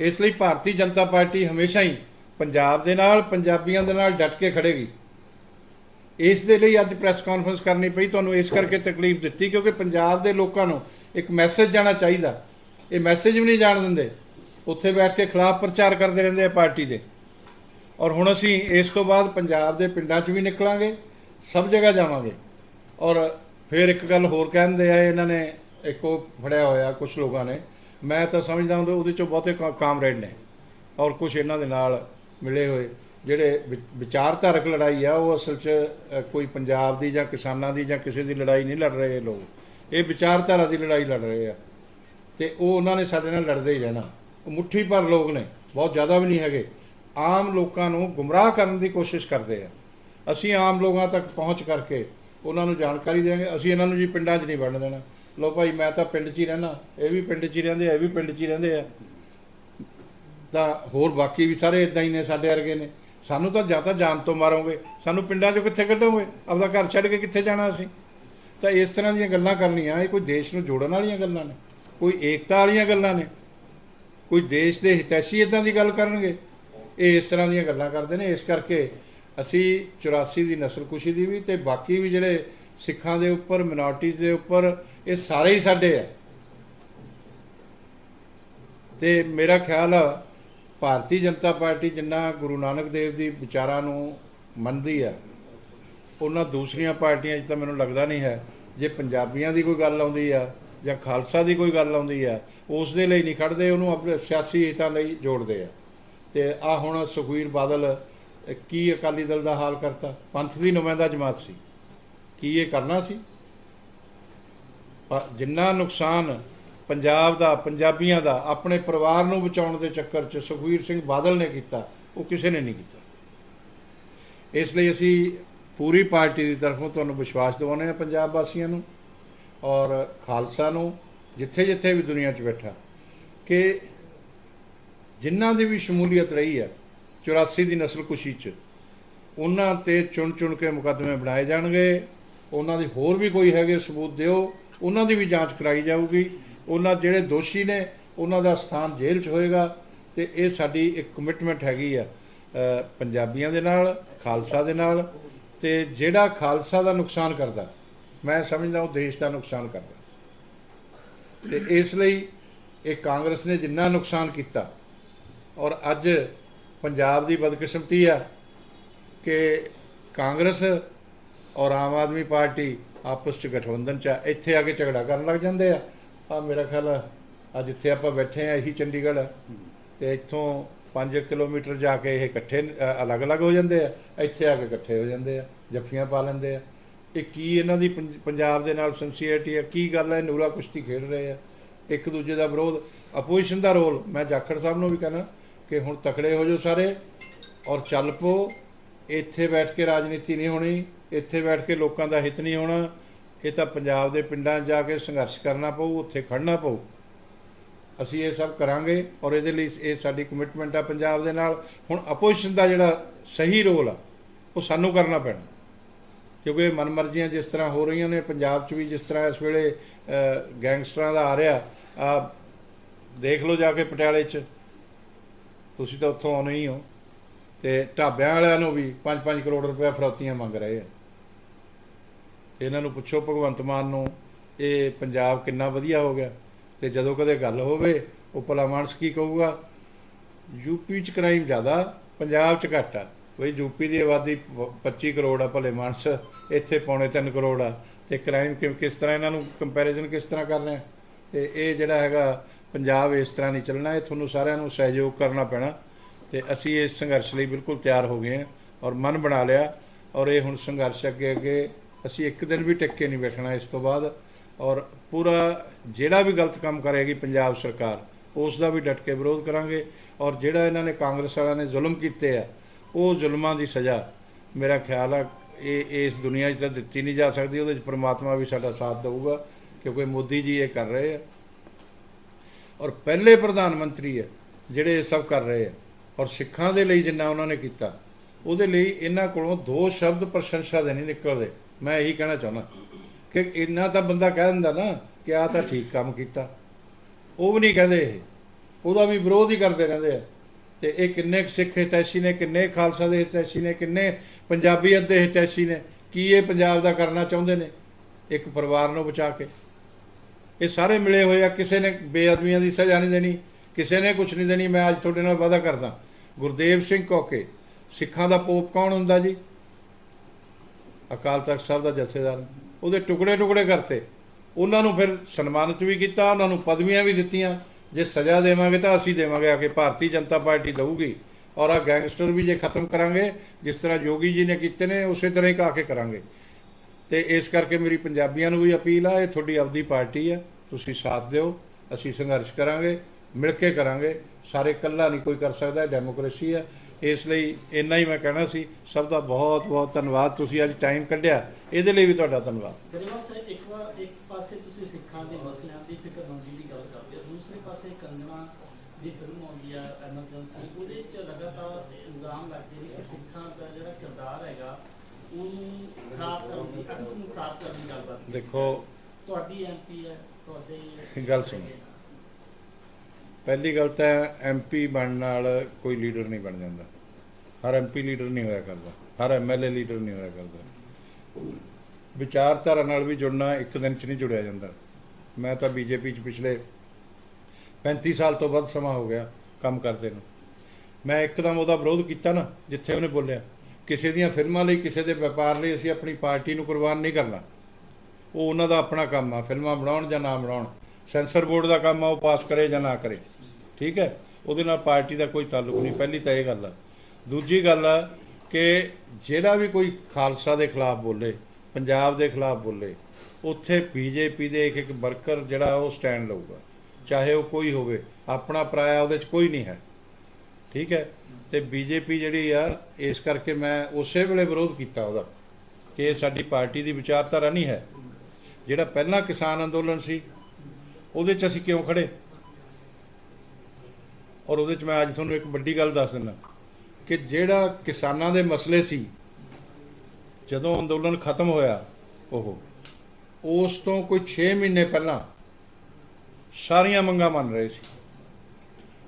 ਇਸ ਲਈ ਭਾਰਤੀ ਜਨਤਾ ਪਾਰਟੀ ਹਮੇਸ਼ਾ ਹੀ ਪੰਜਾਬ ਦੇ ਨਾਲ, ਪੰਜਾਬੀਆਂ ਦੇ ਨਾਲ ਡਟ ਕੇ ਖੜੇਗੀ। ਇਸ ਦੇ ਲਈ ਅੱਜ ਪ੍ਰੈਸ ਕਾਨਫਰੰਸ ਕਰਨੀ ਪਈ। ਤੁਹਾਨੂੰ ਇਸ ਕਰਕੇ ਤਕਲੀਫ ਦਿੱਤੀ ਕਿਉਂਕਿ ਪੰਜਾਬ ਦੇ ਲੋਕਾਂ ਨੂੰ ਇੱਕ ਮੈਸੇਜ ਜਾਣਾ ਚਾਹੀਦਾ। ਇਹ ਮੈਸੇਜ ਵੀ ਨਹੀਂ ਜਾਣ ਦਿੰਦੇ। ਉੱਥੇ ਬੈਠ ਕੇ ਖਿਲਾਫ ਪ੍ਰਚਾਰ ਕਰਦੇ ਰਹਿੰਦੇ ਆ ਪਾਰਟੀ ਦੇ। ਔਰ ਹੁਣ ਅਸੀਂ ਇਸ ਤੋਂ ਬਾਅਦ ਪੰਜਾਬ ਦੇ ਪਿੰਡਾਂ 'ਚ ਵੀ ਨਿਕਲਾਂਗੇ, ਸਭ ਜਗ੍ਹਾ ਜਾਵਾਂਗੇ। ਔਰ ਫਿਰ ਇੱਕ ਗੱਲ ਹੋਰ ਕਹਿੰਦੇ ਆ, ਇਹਨਾਂ ਨੇ ਇੱਕੋ ਫੜਿਆ ਹੋਇਆ ਕੁਝ ਲੋਕਾਂ ਨੇ। ਮੈਂ ਤਾਂ ਸਮਝਦਾ ਹੁੰਦਾ ਉਹਦੇ ਚੋਂ ਬਹੁਤੇ ਕਾ- ਕਾਮਰੇਡ ਨੇ ਔਰ ਕੁਝ ਇਹਨਾਂ ਦੇ ਨਾਲ ਮਿਲੇ ਹੋਏ। ਜਿਹੜੇ ਵਿ- ਵਿਚਾਰਧਾਰਕ ਲੜਾਈ ਆ, ਉਹ ਅਸਲ 'ਚ ਕੋਈ ਪੰਜਾਬ ਦੀ ਜਾਂ ਕਿਸਾਨਾਂ ਦੀ ਜਾਂ ਕਿਸੇ ਦੀ ਲੜਾਈ ਨਹੀਂ ਲੜ ਰਹੇ ਇਹ ਲੋਕ। ਇਹ ਵਿਚਾਰਧਾਰਾ ਦੀ ਲੜਾਈ ਲੜ ਰਹੇ ਆ। ਤੇ ਉਹ ਉਹਨਾਂ ਨੇ ਸਾਡੇ ਨਾਲ ਲੜਦੇ ਹੀ ਰਹਿਣਾ। ਉਹ ਮੁੱਠੀ ਭਰ ਲੋਕ ਨੇ, ਬਹੁਤ ਜ਼ਿਆਦਾ ਵੀ ਨਹੀਂ ਹੈਗੇ। ਆਮ ਲੋਕਾਂ ਨੂੰ ਗੁੰਮਰਾਹ ਕਰਨ ਦੀ ਕੋਸ਼ਿਸ਼ ਕਰਦੇ ਆ। ਅਸੀਂ ਆਮ ਲੋਕਾਂ ਤੱਕ ਪਹੁੰਚ ਕਰਕੇ ਉਹਨਾਂ ਨੂੰ ਜਾਣਕਾਰੀ ਦੇਵਾਂਗੇ ਅਸੀਂ ਇਹਨਾਂ ਨੂੰ ਜੀ ਪਿੰਡਾਂ 'ਚ ਨਹੀਂ ਵੜਨ ਦੇਣਾ। ਲੋ ਭਾਈ, ਮੈਂ ਤਾਂ ਪਿੰਡ 'ਚ ਹੀ ਰਹਿਣਾ ਇਹ ਵੀ ਪਿੰਡ 'ਚ ਹੀ ਰਹਿੰਦੇ ਆ, ਇਹ ਵੀ ਪਿੰਡ 'ਚ ਹੀ ਰਹਿੰਦੇ ਆ। ਤਾਂ ਹੋਰ ਬਾਕੀ ਵੀ ਸਾਰੇ ਇਦਾਂ ਹੀ ਨੇ, ਸਾਡੇ ਵਰਗੇ ਨੇ। ਸਾਨੂੰ ਤਾਂ ਜਾਂ ਤਾਂ ਜਾਨ ਤੋਂ ਮਾਰੋਗੇ, ਸਾਨੂੰ ਪਿੰਡਾਂ 'ਚੋਂ ਕਿੱਥੇ ਕੱਢੋਗੇ? ਆਪਦਾ ਘਰ ਛੱਡ ਕੇ ਕਿੱਥੇ ਜਾਣਾ ਅਸੀਂ? ਤਾਂ ਇਸ ਤਰ੍ਹਾਂ ਦੀਆਂ ਗੱਲਾਂ ਕਰਨੀਆਂ, ਇਹ ਕੋਈ ਦੇਸ਼ ਨੂੰ ਜੋੜਨ ਵਾਲੀਆਂ ਗੱਲਾਂ ਨੇ, ਕੋਈ ਏਕਤਾ ਵਾਲੀਆਂ ਗੱਲਾਂ ਨੇ, ਕੋਈ ਦੇਸ਼ ਦੇ ਹਿਤੈਸ਼ੀ ਇਦਾਂ ਦੀ ਗੱਲ ਕਰਨਗੇ। ਇਹ ਇਸ ਤਰ੍ਹਾਂ ਦੀਆਂ ਗੱਲਾਂ ਕਰਦੇ ਨੇ, ਇਸ ਕਰਕੇ ਅਸੀਂ 84 ਦੀ ਨਸਲਕੁਸ਼ੀ ਦੀ ਵੀ ਤੇ ਬਾਕੀ ਵੀ ਜਿਹੜੇ ਸਿੱਖਾਂ ਦੇ ਉੱਪਰ ਮਿਨੋਰਟੀਜ਼ ਦੇ ਉੱਪਰ, ਇਹ ਸਾਰੇ ਹੀ ਸਾਡੇ ਆ। ਤੇ ਮੇਰਾ ਖਿਆਲ ਆ, ਭਾਰਤੀ ਜਨਤਾ ਪਾਰਟੀ ਜਿੰਨਾ ਗੁਰੂ ਨਾਨਕ ਦੇਵ ਦੀ ਵਿਚਾਰਾਂ ਨੂੰ ਮੰਨਦੀ ਆ, ਉਹਨਾਂ ਦੂਸਰੀਆਂ ਪਾਰਟੀਆਂ 'ਚ ਤਾਂ ਮੈਨੂੰ ਲੱਗਦਾ ਨਹੀਂ ਹੈ। ਜੇ ਪੰਜਾਬੀਆਂ ਦੀ ਕੋਈ ਗੱਲ ਆਉਂਦੀ ਆ ਜਾਂ ਖਾਲਸਾ ਦੀ ਕੋਈ ਗੱਲ ਆਉਂਦੀ ਆ, ਉਸ ਦੇ ਲਈ ਨਹੀਂ ਖੜਦੇ, ਉਹਨੂੰ ਆਪਣੇ ਸਿਆਸੀ ਹਿੱਤਾਂ ਲਈ ਜੋੜਦੇ ਆ। ਤੇ ਆ ਹੁਣ ਸੁਖਵੀਰ ਬਾਦਲ ਕੀ ਅਕਾਲੀ ਦਲ ਦਾ ਹਾਲ ਕਰਤਾ? ਪੰਥ ਦੀ ਨੁਮਾਇੰਦਾ ਜਮਾਤ ਸੀ। ਕੀ ਇਹ ਕਰਨਾ ਸੀ? ਪਰ ਜਿੰਨਾ ਨੁਕਸਾਨ ਪੰਜਾਬ ਦਾ, ਪੰਜਾਬੀਆਂ ਦਾ, ਆਪਣੇ ਪਰਿਵਾਰ ਨੂੰ ਬਚਾਉਣ ਦੇ ਚੱਕਰ 'ਚ ਸੁਖਵੀਰ ਸਿੰਘ ਬਾਦਲ ਨੇ ਕੀਤਾ, ਉਹ ਕਿਸੇ ਨੇ ਨਹੀਂ ਕੀਤਾ। ਇਸ ਲਈ ਅਸੀਂ ਪੂਰੀ ਪਾਰਟੀ ਦੀ ਤਰਫੋਂ ਤੁਹਾਨੂੰ ਵਿਸ਼ਵਾਸ ਦਿਵਾਉਂਦੇ ਹਾਂ ਪੰਜਾਬ ਵਾਸੀਆਂ ਨੂੰ ਔਰ ਖਾਲਸਾ ਨੂੰ ਜਿੱਥੇ ਜਿੱਥੇ ਵੀ ਦੁਨੀਆ 'ਚ ਬੈਠਾ, ਕਿ ਜਿਨ੍ਹਾਂ ਦੀ ਵੀ ਸ਼ਮੂਲੀਅਤ ਰਹੀ ਹੈ 84 ਦੀ ਨਸਲਕੁਸ਼ੀ 'ਚ। ਉਹਨਾਂ ਤੇ ਚੁਣ ਚੁਣ ਕੇ ਮੁਕੱਦਮੇ ਬਣਾਏ ਜਾਣਗੇ। ਉਹਨਾਂ ਦੀ ਹੋਰ ਵੀ ਕੋਈ ਹੈਗੇ ਸਬੂਤ ਦਿਓ। ਉਹਨਾਂ ਦੀ ਵੀ ਜਾਂਚ ਕਰਾਈ ਜਾਊਗੀ। ਉਹਨਾਂ ਜਿਹੜੇ ਦੋਸ਼ੀ ਨੇ, ਉਹਨਾਂ ਦਾ ਸਥਾਨ ਜੇਲ੍ਹ 'ਚ ਹੋਏਗਾ ਤੇ ਇਹ ਸਾਡੀ ਇੱਕ ਕਮਿਟਮੈਂਟ ਹੈਗੀ ਆ ਪੰਜਾਬੀਆਂ ਦੇ ਨਾਲ, ਖਾਲਸਾ ਦੇ ਨਾਲ ਤੇ ਜਿਹੜਾ ਖਾਲਸਾ ਦਾ ਨੁਕਸਾਨ ਕਰਦਾ, ਮੈਂ ਸਮਝਦਾ ਉਹ ਦੇਸ਼ ਦਾ ਨੁਕਸਾਨ ਕਰਦਾ। ਤੇ ਇਸ ਲਈ ਇਹ ਕਾਂਗਰਸ ਨੇ ਜਿੰਨਾ ਨੁਕਸਾਨ ਕੀਤਾ ਔਰ ਅੱਜ ਪੰਜਾਬ ਦੀ ਬਦਕਿਸਮਤੀ ਆ ਕਿ ਕਾਂਗਰਸ ਔਰ ਆਮ ਆਦਮੀ ਪਾਰਟੀ ਆਪਸ ਚ ਗਠਬੰਧਨ ਚ ਆ। ਇੱਥੇ ਆ ਕੇ ਝਗੜਾ ਕਰਨ ਲੱਗ ਜਾਂਦੇ ਆ। ਆ ਮੇਰਾ ਖਿਆਲ ਆ, ਜਿੱਥੇ ਆਪਾਂ ਬੈਠੇ ਆ ਇਹੀ ਚੰਡੀਗੜ੍ਹ। ਆ। ਤੇ ਇੱਥੋਂ 5 ਕਿਲੋਮੀਟਰ ਜਾ ਕੇ ਇਹ ਇਕੱਠੇ ਅਲੱਗ-ਅਲੱਗ ਹੋ ਜਾਂਦੇ ਆ। ਇੱਥੇ ਆ ਕੇ ਇਕੱਠੇ ਹੋ ਜਾਂਦੇ ਆ ਜੱਫੀਆਂ ਪਾ ਲੈਂਦੇ ਆ। ਇਹ ਕੀ ਇਹਨਾਂ ਦੀ ਪੰਜ- ਪੰਜਾਬ ਦੇ ਨਾਲ ਸਿੰਸੀਅਰਟੀ ਆ? ਕੀ ਗੱਲ ਹੈ ਨੂਰਾ ਕੁਸ਼ਤੀ ਖੇਡ ਰਹੇ ਆ। ਇੱਕ ਦੂਜੇ ਦਾ ਵਿਰੋਧ ਆਪੋਜੀਸ਼ਨ ਦਾ ਰੋਲ ਮੈਂ ਜਾਖੜ ਸਾਹਿਬ ਨੂੰ ਵੀ ਕਹਿੰਦਾ ਕਿ ਹੁਣ ਤਕੜੇ ਹੋ ਜਾਓ ਸਾਰੇ ਔਰ ਚੱਲ ਪੋ ਇੱਥੇ ਬੈਠ ਕੇ ਰਾਜਨੀਤੀ ਨਹੀਂ ਹੋਣੀ, ਇੱਥੇ ਬੈਠ ਕੇ ਲੋਕਾਂ ਦਾ ਹਿੱਤ ਨਹੀਂ ਹੋਣਾ। ਇਹ ਤਾਂ ਪੰਜਾਬ ਦੇ ਪਿੰਡਾਂ 'ਚ ਜਾ ਕੇ ਸੰਘਰਸ਼ ਕਰਨਾ ਪਊ, ਉੱਥੇ ਖੜਨਾ ਪਊ। ਅਸੀਂ ਇਹ ਸਭ ਕਰਾਂਗੇ ਔਰ ਇਹਦੇ ਲਈ ਇਹ ਸਾਡੀ ਕਮਿਟਮੈਂਟ ਆ ਪੰਜਾਬ ਦੇ ਨਾਲ। ਹੁਣ ਅਪੋਜੀਸ਼ਨ ਦਾ ਜਿਹੜਾ ਸਹੀ ਰੋਲ ਆ, ਉਹ ਸਾਨੂੰ ਕਰਨਾ ਪੈਣਾ। ਕਿਉਂਕਿ ਮਨਮਰਜ਼ੀਆਂ ਜਿਸ ਤਰ੍ਹਾਂ ਹੋ ਰਹੀਆਂ ਨੇ, ਪੰਜਾਬ 'ਚ ਵੀ ਜਿਸ ਤਰ੍ਹਾਂ ਇਸ ਵੇਲੇ ਗੈਂਗਸਟਰਾਂ ਦਾ ਆ ਰਿਹਾ ਆ ਦੇਖ ਲਓ ਜਾ ਕੇ ਪਟਿਆਲੇ 'ਚ। ਤੁਸੀਂ ਤਾਂ ਉੱਥੋਂ ਆਉਣੇ ਹੀ ਹੋ। ਤੇ ਢਾਬਿਆਂ ਵਾਲਿਆਂ ਨੂੰ ਵੀ 5-5 ਕਰੋੜ ਰੁਪਏ ਫਰੌਤੀਆਂ ਮੰਗ ਰਹੇ ਆ। ਤੇ ਇਹਨਾਂ ਨੂੰ ਪੁੱਛੋ ਭਗਵੰਤ ਮਾਨ ਨੂੰ, ਇਹ ਪੰਜਾਬ ਕਿੰਨਾ ਵਧੀਆ ਹੋ ਗਿਆ? ਤੇ ਜਦੋਂ ਕਦੇ ਗੱਲ ਹੋਵੇ, ਉਹ ਭਲਾ ਮਾਨਸ ਕੀ ਕਹੂਗਾ? ਯੂਪੀ ਚ ਕ੍ਰਾਈਮ ਜ਼ਿਆਦਾ, ਪੰਜਾਬ ਚ ਘੱਟ ਆ। ਕੋਈ ਯੂਪੀ ਦੀ ਆਬਾਦੀ ਪ- 25 ਕਰੋੜ ਆ ਭਲੇ ਮਾਨਸ, ਇੱਥੇ ਪੌਣੇ 3 ਕਰੋੜ ਆ। ਤੇ ਕ੍ਰਾਈਮ ਕਿਸ ਤਰ੍ਹਾਂ ਇਹਨਾਂ ਨੂੰ ਕੰਪੈਰੀਜ਼ਨ ਕਿਸ ਤਰ੍ਹਾਂ ਕਰ ਹੈ? ਤੇ ਇਹ ਜਿਹੜਾ ਹੈਗਾ ਪੰਜਾਬ ਇਸ ਤਰ੍ਹਾਂ ਨਹੀਂ ਚੱਲਣਾ, ਇਹ ਤੁਹਾਨੂੰ ਸਾਰਿਆਂ ਨੂੰ ਸਹਿਯੋਗ ਕਰਨਾ ਪੈਣਾ ਤੇ ਅਸੀਂ ਇਸ ਸੰਘਰਸ਼ ਲਈ ਬਿਲਕੁਲ ਤਿਆਰ ਹੋ ਗਏ ਹਾਂ ਔਰ ਮਨ ਬਣਾ ਲਿਆ ਔਰ ਇਹ ਹੁਣ ਸੰਘਰਸ਼ ਅੱਗੇ ਅੱਗੇ ਅਸੀਂ ਇੱਕ ਦਿਨ ਵੀ ਟਿਕ ਕੇ ਨਹੀਂ ਬੈਠਣਾ ਇਸ ਤੋਂ ਬਾਅਦ ਔਰ ਪੂਰਾ ਜਿਹੜਾ ਵੀ ਗਲਤ ਕੰਮ ਕਰੇਗੀ ਪੰਜਾਬ ਸਰਕਾਰ, ਉਸ ਦਾ ਵੀ ਡਟ ਕੇ ਵਿਰੋਧ ਕਰਾਂਗੇ ਔਰ ਜਿਹੜਾ ਇਹਨਾਂ ਨੇ ਕਾਂਗਰਸ ਵਾਲਿਆਂ ਨੇ ਜ਼ੁਲਮ ਕੀਤੇ ਆ, ਉਹ ਜ਼ੁਲਮਾਂ ਦੀ ਸਜ਼ਾ ਮੇਰਾ ਖਿਆਲ ਆ ਇਹ ਇਸ ਦੁਨੀਆ 'ਚ ਤਾਂ ਦਿੱਤੀ ਨਹੀਂ ਜਾ ਸਕਦੀ, ਉਹਦੇ 'ਚ ਪ੍ਰਮਾਤਮਾ ਵੀ ਸਾਡਾ ਸਾਥ ਦੇਊਗਾ ਕਿਉਂਕਿ ਮੋਦੀ ਜੀ ਇਹ ਕਰ ਰਹੇ ਆ। ਔਰ ਪਹਿਲੇ ਪ੍ਰਧਾਨ ਮੰਤਰੀ ਹੈ, ਜਿਹੜੇ ਇਹ ਸਭ ਕਰ ਰਹੇ ਆ ਔਰ ਸਿੱਖਾਂ ਦੇ ਲਈ ਜਿੰਨਾ ਉਹਨਾਂ ਨੇ ਕੀਤਾ, ਉਹਦੇ ਲਈ ਇਹਨਾਂ ਕੋਲੋਂ ਦੋ ਸ਼ਬਦ ਪ੍ਰਸ਼ੰਸਾ ਦੇ ਨਹੀਂ ਨਿਕਲਦੇ। ਮੈਂ ਇਹੀ ਕਹਿਣਾ ਚਾਹੁੰਦਾ ਕਿ ਇੰਨਾ ਤਾਂ ਬੰਦਾ ਕਹਿ ਦਿੰਦਾ ਨਾ ਕਿ ਆ ਤਾਂ ਠੀਕ ਕੰਮ ਕੀਤਾ। ਉਹ ਵੀ ਨਹੀਂ ਕਹਿੰਦੇ ਇਹ। ਉਹਦਾ ਵੀ ਵਿਰੋਧ ਹੀ ਕਰਦੇ ਰਹਿੰਦੇ ਆ। ਤੇ ਇਹ ਕਿੰਨੇ ਕੁ ਸਿੱਖ ਹਿਤੈਸ਼ੀ ਨੇ, ਕਿੰਨੇ ਖਾਲਸਾ ਦੇ ਹਿਤੈਸ਼ੀ ਨੇ, ਕਿੰਨੇ ਪੰਜਾਬੀਅਤ ਦੇ ਹਿਤੈਸ਼ੀ ਨੇ, ਕੀ ਇਹ ਪੰਜਾਬ ਦਾ ਕਰਨਾ ਚਾਹੁੰਦੇ ਨੇ? ਇੱਕ ਪਰਿਵਾਰ ਨੂੰ ਬਚਾ ਕੇ। ਇਹ ਸਾਰੇ ਮਿਲੇ ਹੋਏ ਆ, ਕਿਸੇ ਨੇ ਬੇਅਦਬੀਆਂ ਦੀ ਸਜ਼ਾ ਨਹੀਂ ਦੇਣੀ, ਕਿਸੇ ਨੇ ਕੁਝ ਨਹੀਂ ਦੇਣੀ, ਮੈਂ ਅੱਜ ਤੁਹਾਡੇ ਨਾਲ ਵਾਅਦਾ ਕਰਦਾ। ਗੁਰਦੇਵ ਸਿੰਘ ਕੋਕੇ, ਸਿੱਖਾਂ ਦਾ ਪੋਪ ਕੌਣ ਹੁੰਦਾ ਜੀ? ਅਕਾਲ ਤਖਤ ਸਾਹਿਬ ਦਾ ਜਥੇਦਾਰ। ਉਹਦੇ ਟੁਕੜੇ ਟੁਕੜੇ ਕਰਤੇ। ਉਹਨਾਂ ਨੂੰ ਫਿਰ ਸਨਮਾਨਿਤ ਵੀ ਕੀਤਾ, ਉਹਨਾਂ ਨੂੰ ਪਦਵੀਆਂ ਵੀ ਦਿੱਤੀਆਂ। ਜੇ ਸਜ਼ਾ ਦੇਵਾਂਗੇ ਤਾਂ ਅਸੀਂ ਦੇਵਾਂਗੇ, ਆ ਕੇ ਭਾਰਤੀ ਜਨਤਾ ਪਾਰਟੀ ਦਊਗੀ। ਔਰ ਆ ਗੈਂਗਸਟਰ ਵੀ ਜੇ ਖਤਮ ਕਰਾਂਗੇ, ਜਿਸ ਤਰ੍ਹਾਂ ਯੋਗੀ ਜੀ ਨੇ ਕੀਤੇ ਨੇ, ਉਸੇ ਤਰ੍ਹਾਂ ਹੀ ਕਾ ਕੇ ਕਰਾਂਗੇ। ਤੇ ਇਸ ਕਰਕੇ ਮੇਰੀ ਪੰਜਾਬੀਆਂ ਨੂੰ ਵੀ ਅਪੀਲ ਆ, ਇਹ ਤੁਹਾਡੀ ਆਪਦੀ ਪਾਰਟੀ ਆ, ਤੁਸੀਂ ਸਾਥ ਦਿਓ, ਅਸੀਂ ਸੰਘਰਸ਼ ਕਰਾਂਗੇ, ਮਿਲ ਕੇ ਕਰਾਂਗੇ, ਸਾਰੇ ਇਕੱਲਾ ਨਹੀਂ ਕੋਈ ਕਰ ਸਕਦਾ ਡੈਮੋਕ੍ਰੇਸੀ ਆ। ਇਸ ਲਈ ਇੰਨਾ ਹੀ ਮੈਂ ਕਹਿਣਾ ਸੀ, ਸਭ ਦਾ ਬਹੁਤ ਬਹੁਤ ਧੰਨਵਾਦ, ਤੁਸੀਂ ਅੱਜ ਟਾਈਮ ਕੱਢਿਆ, ਇਹਦੇ ਲਈ ਵੀ ਤੁਹਾਡਾ ਧੰਨਵਾਦ। ਗਰੀਬਾਂ ਸਾਹਿਬ ਇੱਕ ਵਾਰ, ਇੱਕ ਪਾਸੇ ਤੁਸੀਂ ਸਿੱਖਾਂ ਦੇ ਮਸਲਿਆਂ ਦੀ ਫਿਕਰਮੰਦੀ ਦੀ ਗੱਲ ਕਰਦੇ ਹੋ, ਦੂਸਰੇ ਪਾਸੇ ਕੰਗਣਾ ਦੀ ਫਿਲਮ ਆਉਂਦੀ ਆ, ਐਮਰਜੈਂਸੀ, ਉਹਦੇ ਚ ਲਗਾਤਾਰ ਇਲਜ਼ਾਮ ਲੱਗਦੇ ਨੇ ਕਿ ਸਿੱਖਾਂ ਦਾ ਜਿਹੜਾ ਕਿਰਦਾਰ ਹੈਗਾ ਉਹਨੂੰ ਖਰਾਬ ਕਰਨ ਦੀ ਅਕਸ ਨੂੰ ਖਰਾਬ ਕਰਨ ਦੀ ਗੱਲ ਬਾਤ ਦੇਖੋ ਤੁਹਾਡੀ ਐਮਪੀ ਹੈ ਤੁਹਾਡੇ ਗੱਲ ਸੁਣੋ। ਪਹਿਲੀ ਗੱਲ ਤਾਂ ਐਮਪੀ ਬਣਨ ਨਾਲ ਕੋਈ ਲੀਡਰ ਨਹੀਂ ਬਣ ਜਾਂਦਾ। ਹਰ ਐਮਪੀ ਲੀਡਰ ਨਹੀਂ ਹੋਇਆ ਕਰਦਾ। ਹਰ ਐਮਐਲਏ ਲੀਡਰ ਨਹੀਂ ਹੋਇਆ ਕਰਦਾ। ਵਿਚਾਰਧਾਰਾ ਨਾਲ ਵੀ ਜੁੜਨਾ ਇੱਕ ਦਿਨ 'ਚ ਨਹੀਂ ਜੁੜਿਆ ਜਾਂਦਾ। ਮੈਂ ਤਾਂ ਬੀਜੇਪੀ 'ਚ ਪਿਛਲੇ 35 ਸਾਲ ਤੋਂ ਵੱਧ ਸਮਾਂ ਹੋ ਗਿਆ ਕੰਮ ਕਰਦੇ ਨੂੰ। ਮੈਂ ਇੱਕਦਮ ਉਹਦਾ ਵਿਰੋਧ ਕੀਤਾ ਨਾ ਜਿੱਥੇ ਉਹਨੇ ਬੋਲਿਆ। ਕਿਸੇ ਦੀਆਂ ਫਿਲਮਾਂ ਲਈ, ਕਿਸੇ ਦੇ ਵਪਾਰ ਲਈ ਅਸੀਂ ਆਪਣੀ ਪਾਰਟੀ ਨੂੰ ਕੁਰਬਾਨ ਨਹੀਂ ਕਰਨਾ। ਉਹ ਉਹਨਾਂ ਦਾ ਆਪਣਾ ਕੰਮ ਆ, ਫਿਲਮਾਂ ਬਣਾਉਣ ਜਾਂ ਨਾ ਬਣਾਉਣ। ਸੈਂਸਰ ਬੋਰਡ ਦਾ ਕੰਮ ਆ, ਉਹ ਪਾਸ ਕਰੇ ਜਾਂ ਨਾ ਕਰੇ। ਠੀਕ ਹੈ? ਉਹਦੇ ਨਾਲ ਪਾਰਟੀ ਦਾ ਕੋਈ ਤਾਲੁਕ ਨਹੀਂ। ਪਹਿਲੀ ਤਾਂ ਇਹ ਗੱਲ ਆ। ਦੂਜੀ ਗੱਲ ਆ ਕਿ ਜਿਹੜਾ ਵੀ ਕੋਈ ਖਾਲਸਾ ਦੇ ਖਿਲਾਫ ਬੋਲੇ, ਪੰਜਾਬ ਦੇ ਖਿਲਾਫ ਬੋਲੇ, ਉੱਥੇ ਬੀਜੇਪੀ ਦੇ ਇੱਕ ਇੱਕ ਵਰਕਰ ਜਿਹੜਾ ਉਹ ਸਟੈਂਡ ਲਊਗਾ। ਚਾਹੇ ਉਹ ਕੋਈ ਹੋਵੇ, ਆਪਣਾ ਪਰਾਇਆ ਉਹਦੇ 'ਚ ਕੋਈ ਨਹੀਂ ਹੈ। ਠੀਕ ਹੈ? ਤੇ ਬੀਜੇਪੀ ਜਿਹੜੀ ਆ, ਇਸ ਕਰਕੇ ਮੈਂ ਉਸੇ ਵੇਲੇ ਵਿਰੋਧ ਕੀਤਾ ਉਹਦਾ ਕਿ ਇਹ ਸਾਡੀ ਪਾਰਟੀ ਦੀ ਵਿਚਾਰਧਾਰਾ ਨਹੀਂ ਹੈ। ਜਿਹੜਾ ਪਹਿਲਾਂ ਕਿਸਾਨ ਅੰਦੋਲਨ ਸੀ, ਉਹਦੇ 'ਚ ਅਸੀਂ ਕਿਉਂ ਖੜੇ? ਔਰ ਉਹਦੇ 'ਚ ਮੈਂ ਅੱਜ ਤੁਹਾਨੂੰ ਇੱਕ ਵੱਡੀ ਗੱਲ ਦੱਸ ਦਿੰਦਾ ਕਿ ਜਿਹੜਾ ਕਿਸਾਨਾਂ ਦੇ ਮਸਲੇ ਸੀ, ਜਦੋਂ ਅੰਦੋਲਨ ਖਤਮ ਹੋਇਆ, ਉਹ, ਉਸ ਤੋਂ ਕੋਈ 6 ਮਹੀਨੇ ਪਹਿਲਾਂ ਸਾਰੀਆਂ ਮੰਗਾਂ ਮੰਨ ਰਹੇ ਸੀ।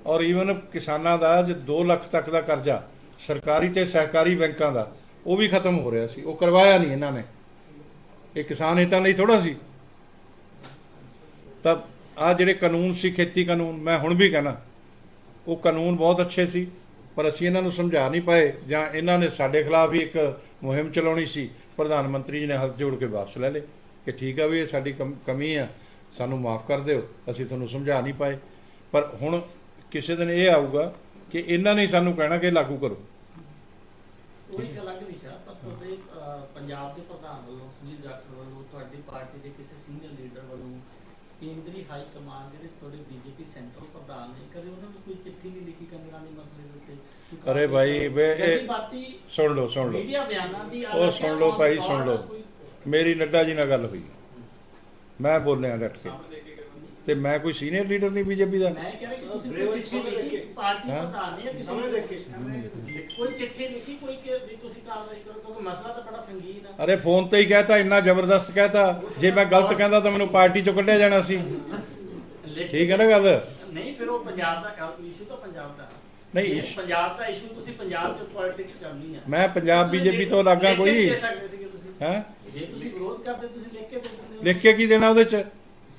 ਔਰ ਈਵਨ ਕਿਸਾਨਾਂ ਦਾ ਜੇ 2 ਲੱਖ ਤੱਕ ਦਾ ਕਰਜ਼ਾ, ਸਰਕਾਰੀ ਤੇ ਸਹਿਕਾਰੀ ਬੈਂਕਾਂ ਦਾ, ਉਹ ਵੀ ਖਤਮ ਹੋ ਰਿਹਾ ਸੀ। ਉਹ ਕਰਵਾਇਆ ਨਹੀਂ ਇਹਨਾਂ ਨੇ। ਇਹ ਕਿਸਾਨ ਹਿੱਤਾਂ ਲਈ ਥੋੜਾ ਸੀ। ਤਾਂ ਆ ਜਿਹੜੇ ਕਾਨੂੰਨ ਸੀ, ਖੇਤੀ ਕਾਨੂੰਨ, ਮੈਂ ਹੁਣ ਵੀ ਕਹਿਣਾ, ਉਹ ਕਾਨੂੰਨ ਬਹੁਤ ਅੱਛੇ ਸੀ, ਪਰ ਅਸੀਂ ਇਹਨਾਂ ਨੂੰ ਸਮਝਾ ਨਹੀਂ ਪਾਏ, ਜਾਂ ਇਹਨਾਂ ਨੇ ਸਾਡੇ ਖਿਲਾਫ ਹੀ ਇੱਕ ਮੁਹਿੰਮ ਚਲਾਉਣੀ ਸੀ। ਪ੍ਰਧਾਨ ਮੰਤਰੀ ਜੀ ਨੇ ਹੱਥ ਜੋੜ ਕੇ ਵਾਪਸ ਲੈ ਲਏ ਕਿ ਠੀਕ ਆ ਵੀ ਇਹ ਸਾਡੀ ਕਮ- ਕਮੀ ਆ, ਸਾਨੂੰ ਮਾਫ ਕਰ ਦਿਓ, ਅਸੀਂ ਤੁਹਾਨੂੰ ਸਮਝਾ ਨਹੀਂ ਪਾਏ। ਪਰ ਹੁਣ ਕਿਸੇ ਦਿਨ ਇਹ ਆਊਗਾ ਕਿ ਇਹਨਾਂ ਨੇ ਸਾਨੂੰ ਕਹਿਣਾ ਕਿ ਲਾਗੂ ਕਰੋ। ਉਹ ਇੱਕ ਅਲੱਗ ਵਿਸ਼ਾ ਪਰ ਤੁਹਾਡੇ ਅਹ, ਪੰਜਾਬ ਦੇ ਪ੍ਰਧਾਨ ਵੱਲੋਂ ਸੁਨੀਲ ਜਾਖੜ ਵੱਲੋਂ ਤੁਹਾਡੀ ਪਾਰਟੀ ਦੇ ਕਿਸੇ ਸੀਨੀਅਰ ਲੀਡਰ ਵੱਲੋਂ ਕੇਂਦਰੀ ਹਾਈ ਕਮਾਂਡ ਜਿਹੜੇ ਤੁਹਾਡੇ ਬੀਜੇਪੀ ਸੈਂਟਰਲ ਪ੍ਰਧਾਨ ਨੇ ਕਦੇ ਉਹਨਾਂ ਨੂੰ ਕੋਈ ਚਿੱਠੀ ਨਹੀਂ ਲਿਖੀ ਕੰਗਣਾ ਦੇ ਮਸਲੇ ਦੇ ਉੱਤੇ? ਅਰੇ ਭਾਈ, ਵੇ ਸੁਣ ਲਓ ਸੁਣ ਲਓ। ਮੀਡੀਆ ਬਿਆਨਾਂ ਦੀ ਉਹ ਸੁਣ ਲਓ ਭਾਈ, ਸੁਣ ਲਓ। ਮੇਰੀ ਨੱਡਾ ਜੀ ਨਾਲ ਗੱਲ ਹੋਈ। ਮੈਂ ਬੋਲਿਆ ਡਟ ਕੇ। ਤੇ ਮੈਂ ਕੋਈ ਸੀਨੀਅਰ ਲੀਡਰ ਨਹੀਂ ਬੀਜੇਪੀ ਦਾ। ਮੈਂ ਕਹਿ ਰਿਹਾ ਕਿ ਤੁਸੀਂ ਕੋਈ ਚਿੱਠੀ ਲਿਖੀ ਪਾਰਟੀ? ਪ੍ਰਧਾਨ ਨੇ ਕਿਸੇ ਸਾਹਮਣੇ ਦੇਖ। ਕੇ ਕੋਈ ਚਿੱਠੀ ਲਿਖੀ ਕੋਈ ਕਿ ਵੀ ਤੁਸੀਂ ਕਾਰਵਾਈ ਕਰੋ ਕਿਉਂਕਿ ਮਸਲਾ ਤਾਂ ਬੜਾ ਸੰਗੀਨ ਹੈ ਅਰੇ ਫੋਨ ਤੇ ਹੀ ਕਹਿਤਾ ਇੰਨਾ ਜ਼ਬਰਦਸਤ ਕਹਿਤਾ। ਜੇ ਮੈਂ ਗਲਤ ਕਹਿੰਦਾ ਤਾਂ ਮੈਨੂੰ ਪਾਰਟੀ ਚੋਂ ਕੱਢਿਆ ਜਾਣਾ ਸੀ। ਠੀਕ ਹੈ ਨਾ ਗੱਲ? ਨਹੀਂ ਫਿਰ ਉਹ ਪੰਜਾਬ ਦਾ ਇਸ਼ੂ ਤਾਂ ਪੰਜਾਬ ਦਾ ਨਹੀਂ, ਪੰਜਾਬ ਦਾ ਇਸ਼ੂ ਤੁਸੀਂ ਪੰਜਾਬ 'ਚ ਪੋਲਿਟਿਕਸ ਕਰਨੀ ਹੈ ਮੈਂ ਪੰਜਾਬ ਬੀਜੇਪੀ ਤੋਂ ਲੱਗਾ ਕੋਈ। ਦੇ ਸਕਦੇ ਸੀਗੇ ਤੁਸੀਂ। ਹੈ? ਜੇ ਤੁਸੀਂ ਵਿਰੋਧ ਕਰਦੇ ਤੁਸੀਂ ਲਿਖ ਕੇ ਦੇ ਸਕਦੇ ਹੋ। ਲਿਖ ਕੇ ਕੀ ਦੇਣਾ ਉਹਦੇ ਚ?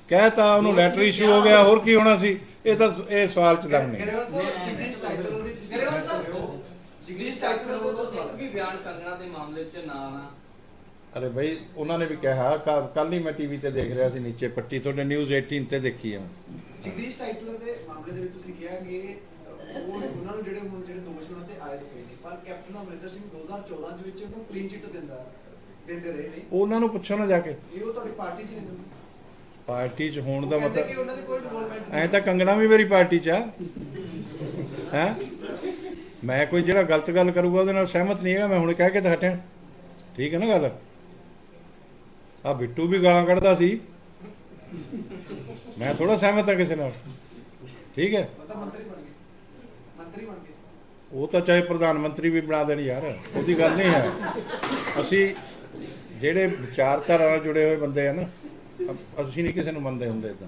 ਕਹਿਤਾ ਉਹਨੂੰ ਲੈਟਰ ਇਸ਼ੂ ਹੋ ਗਿਆ ਹੋਰ ਕੀ ਹੋਣਾ ਸੀ? ਇਹ ਤਾਂ ਇਹ ਸਵਾਲ ਚ ਦਮ ਨਹੀਂ। ਗਰੇਵਾਲ ਸਾਹਿਬ ਜਗਦੀਸ਼ ਟਾਈਟਲ ਦੀ ਤੁਸੀਂ ਗਰੇਵਾਲ ਸਾਹਿਬ, ਜਗਦੀਸ਼ ਟਾਈਟਲ ਦਾ ਤਾਂ ਸਵਾਲ। ਇੱਕ ਵੀ ਬਿਆਨ ਕੰਗਣਾ ਦੇ ਮਾਮਲੇ 'ਚ ਨਾ ਆਣਾ ਅਰੇ ਬਈ ਉਹਨਾਂ ਨੇ ਵੀ ਕਿਹਾ ਕੱਲ ਹੀ ਮੈਂ ਟੀਵੀ ਤੇ ਦੇਖ ਰਿਹਾ ਸੀ ਨੀਚੇ ਪੱਟੀ ਤੁਹਾਡੇ ਨਿਊਜ਼ 18 ਤੇ ਦੇਖੀ ਆ ਮੈਂ। ਜਗਦੀਸ਼ ਟਾਈਟਲ ਦੇ ਮਾਮਲੇ ਦੇ ਵਿੱਚ ਤੁਸੀਂ ਕਿਹਾ ਕਿ ਉਹ ਉਹਨਾਂ ਨੂੰ ਜਿਹੜੇ ਹੁਣ ਜਿਹੜੇ ਦੋਸ਼ ਉਹਨਾਂ ਤੇ ਆਏ ਹੋਏ ਨੇ ਪਰ ਕੈਪਟਨ ਅਮਰਿੰਦਰ ਸਿੰਘ 2014 ਦੇ ਵਿੱਚ ਉਹਨੂੰ ਕਲੀਨ ਚਿੱਟ ਦਿੰਦਾ ਦਿੰਦੇ ਰਹੇ ਨੇ। ਉਹਨਾਂ ਨੂੰ ਪੁੱਛੋ ਨਾ ਜਾ ਕੇ। ਇਹ ਉਹ ਤੁਹਾਡੀ ਪਾਰਟੀ 'ਚ ਨਹੀਂ ਦਿੰਦੇ। ਪਾਰਟੀ ਚ ਹੋਣ ਦਾ ਮਤਲਬ ਐ ਤਾਂ ਕੰਗਣਾ ਵੀ ਮੇਰੀ ਪਾਰਟੀ ਚ ਆ। ਹੈ? ਮੈਂ ਕੋਈ ਜਿਹੜਾ ਗਲਤ ਗੱਲ ਕਰੂਗਾ ਉਹਦੇ ਨਾਲ ਸਹਿਮਤ ਨਹੀਂ ਹੈਗਾ ਮੈਂ ਹੁਣ ਕਹਿ ਕੇ ਤਾਂ ਹਟਿਆ। ਠੀਕ ਹੈ ਨਾ ਗੱਲ? ਆ ਬਿੱਟੂ ਵੀ ਗਾਲਾਂ ਕੱਢਦਾ ਸੀ। ਮੈਂ ਥੋੜਾ ਸਹਿਮਤ ਹਾਂ ਕਿਸੇ ਨਾਲ। ਠੀਕ ਹੈ? ਉਹ ਤਾਂ ਚਾਹੇ ਪ੍ਰਧਾਨ ਮੰਤਰੀ ਵੀ ਬਣਾ ਦੇਣ ਯਾਰ ਉਹਦੀ ਗੱਲ ਨਹੀਂ ਹੈ। ਅਸੀਂ ਜਿਹੜੇ ਵਿਚਾਰਧਾਰਾ ਨਾਲ ਜੁੜੇ ਹੋਏ ਬੰਦੇ ਆ ਨਾ ਅ- ਅਸੀਂ ਨਹੀਂ ਕਿਸੇ ਨੂੰ ਮੰਨਦੇ ਹੁੰਦੇ ਇਦਾਂ।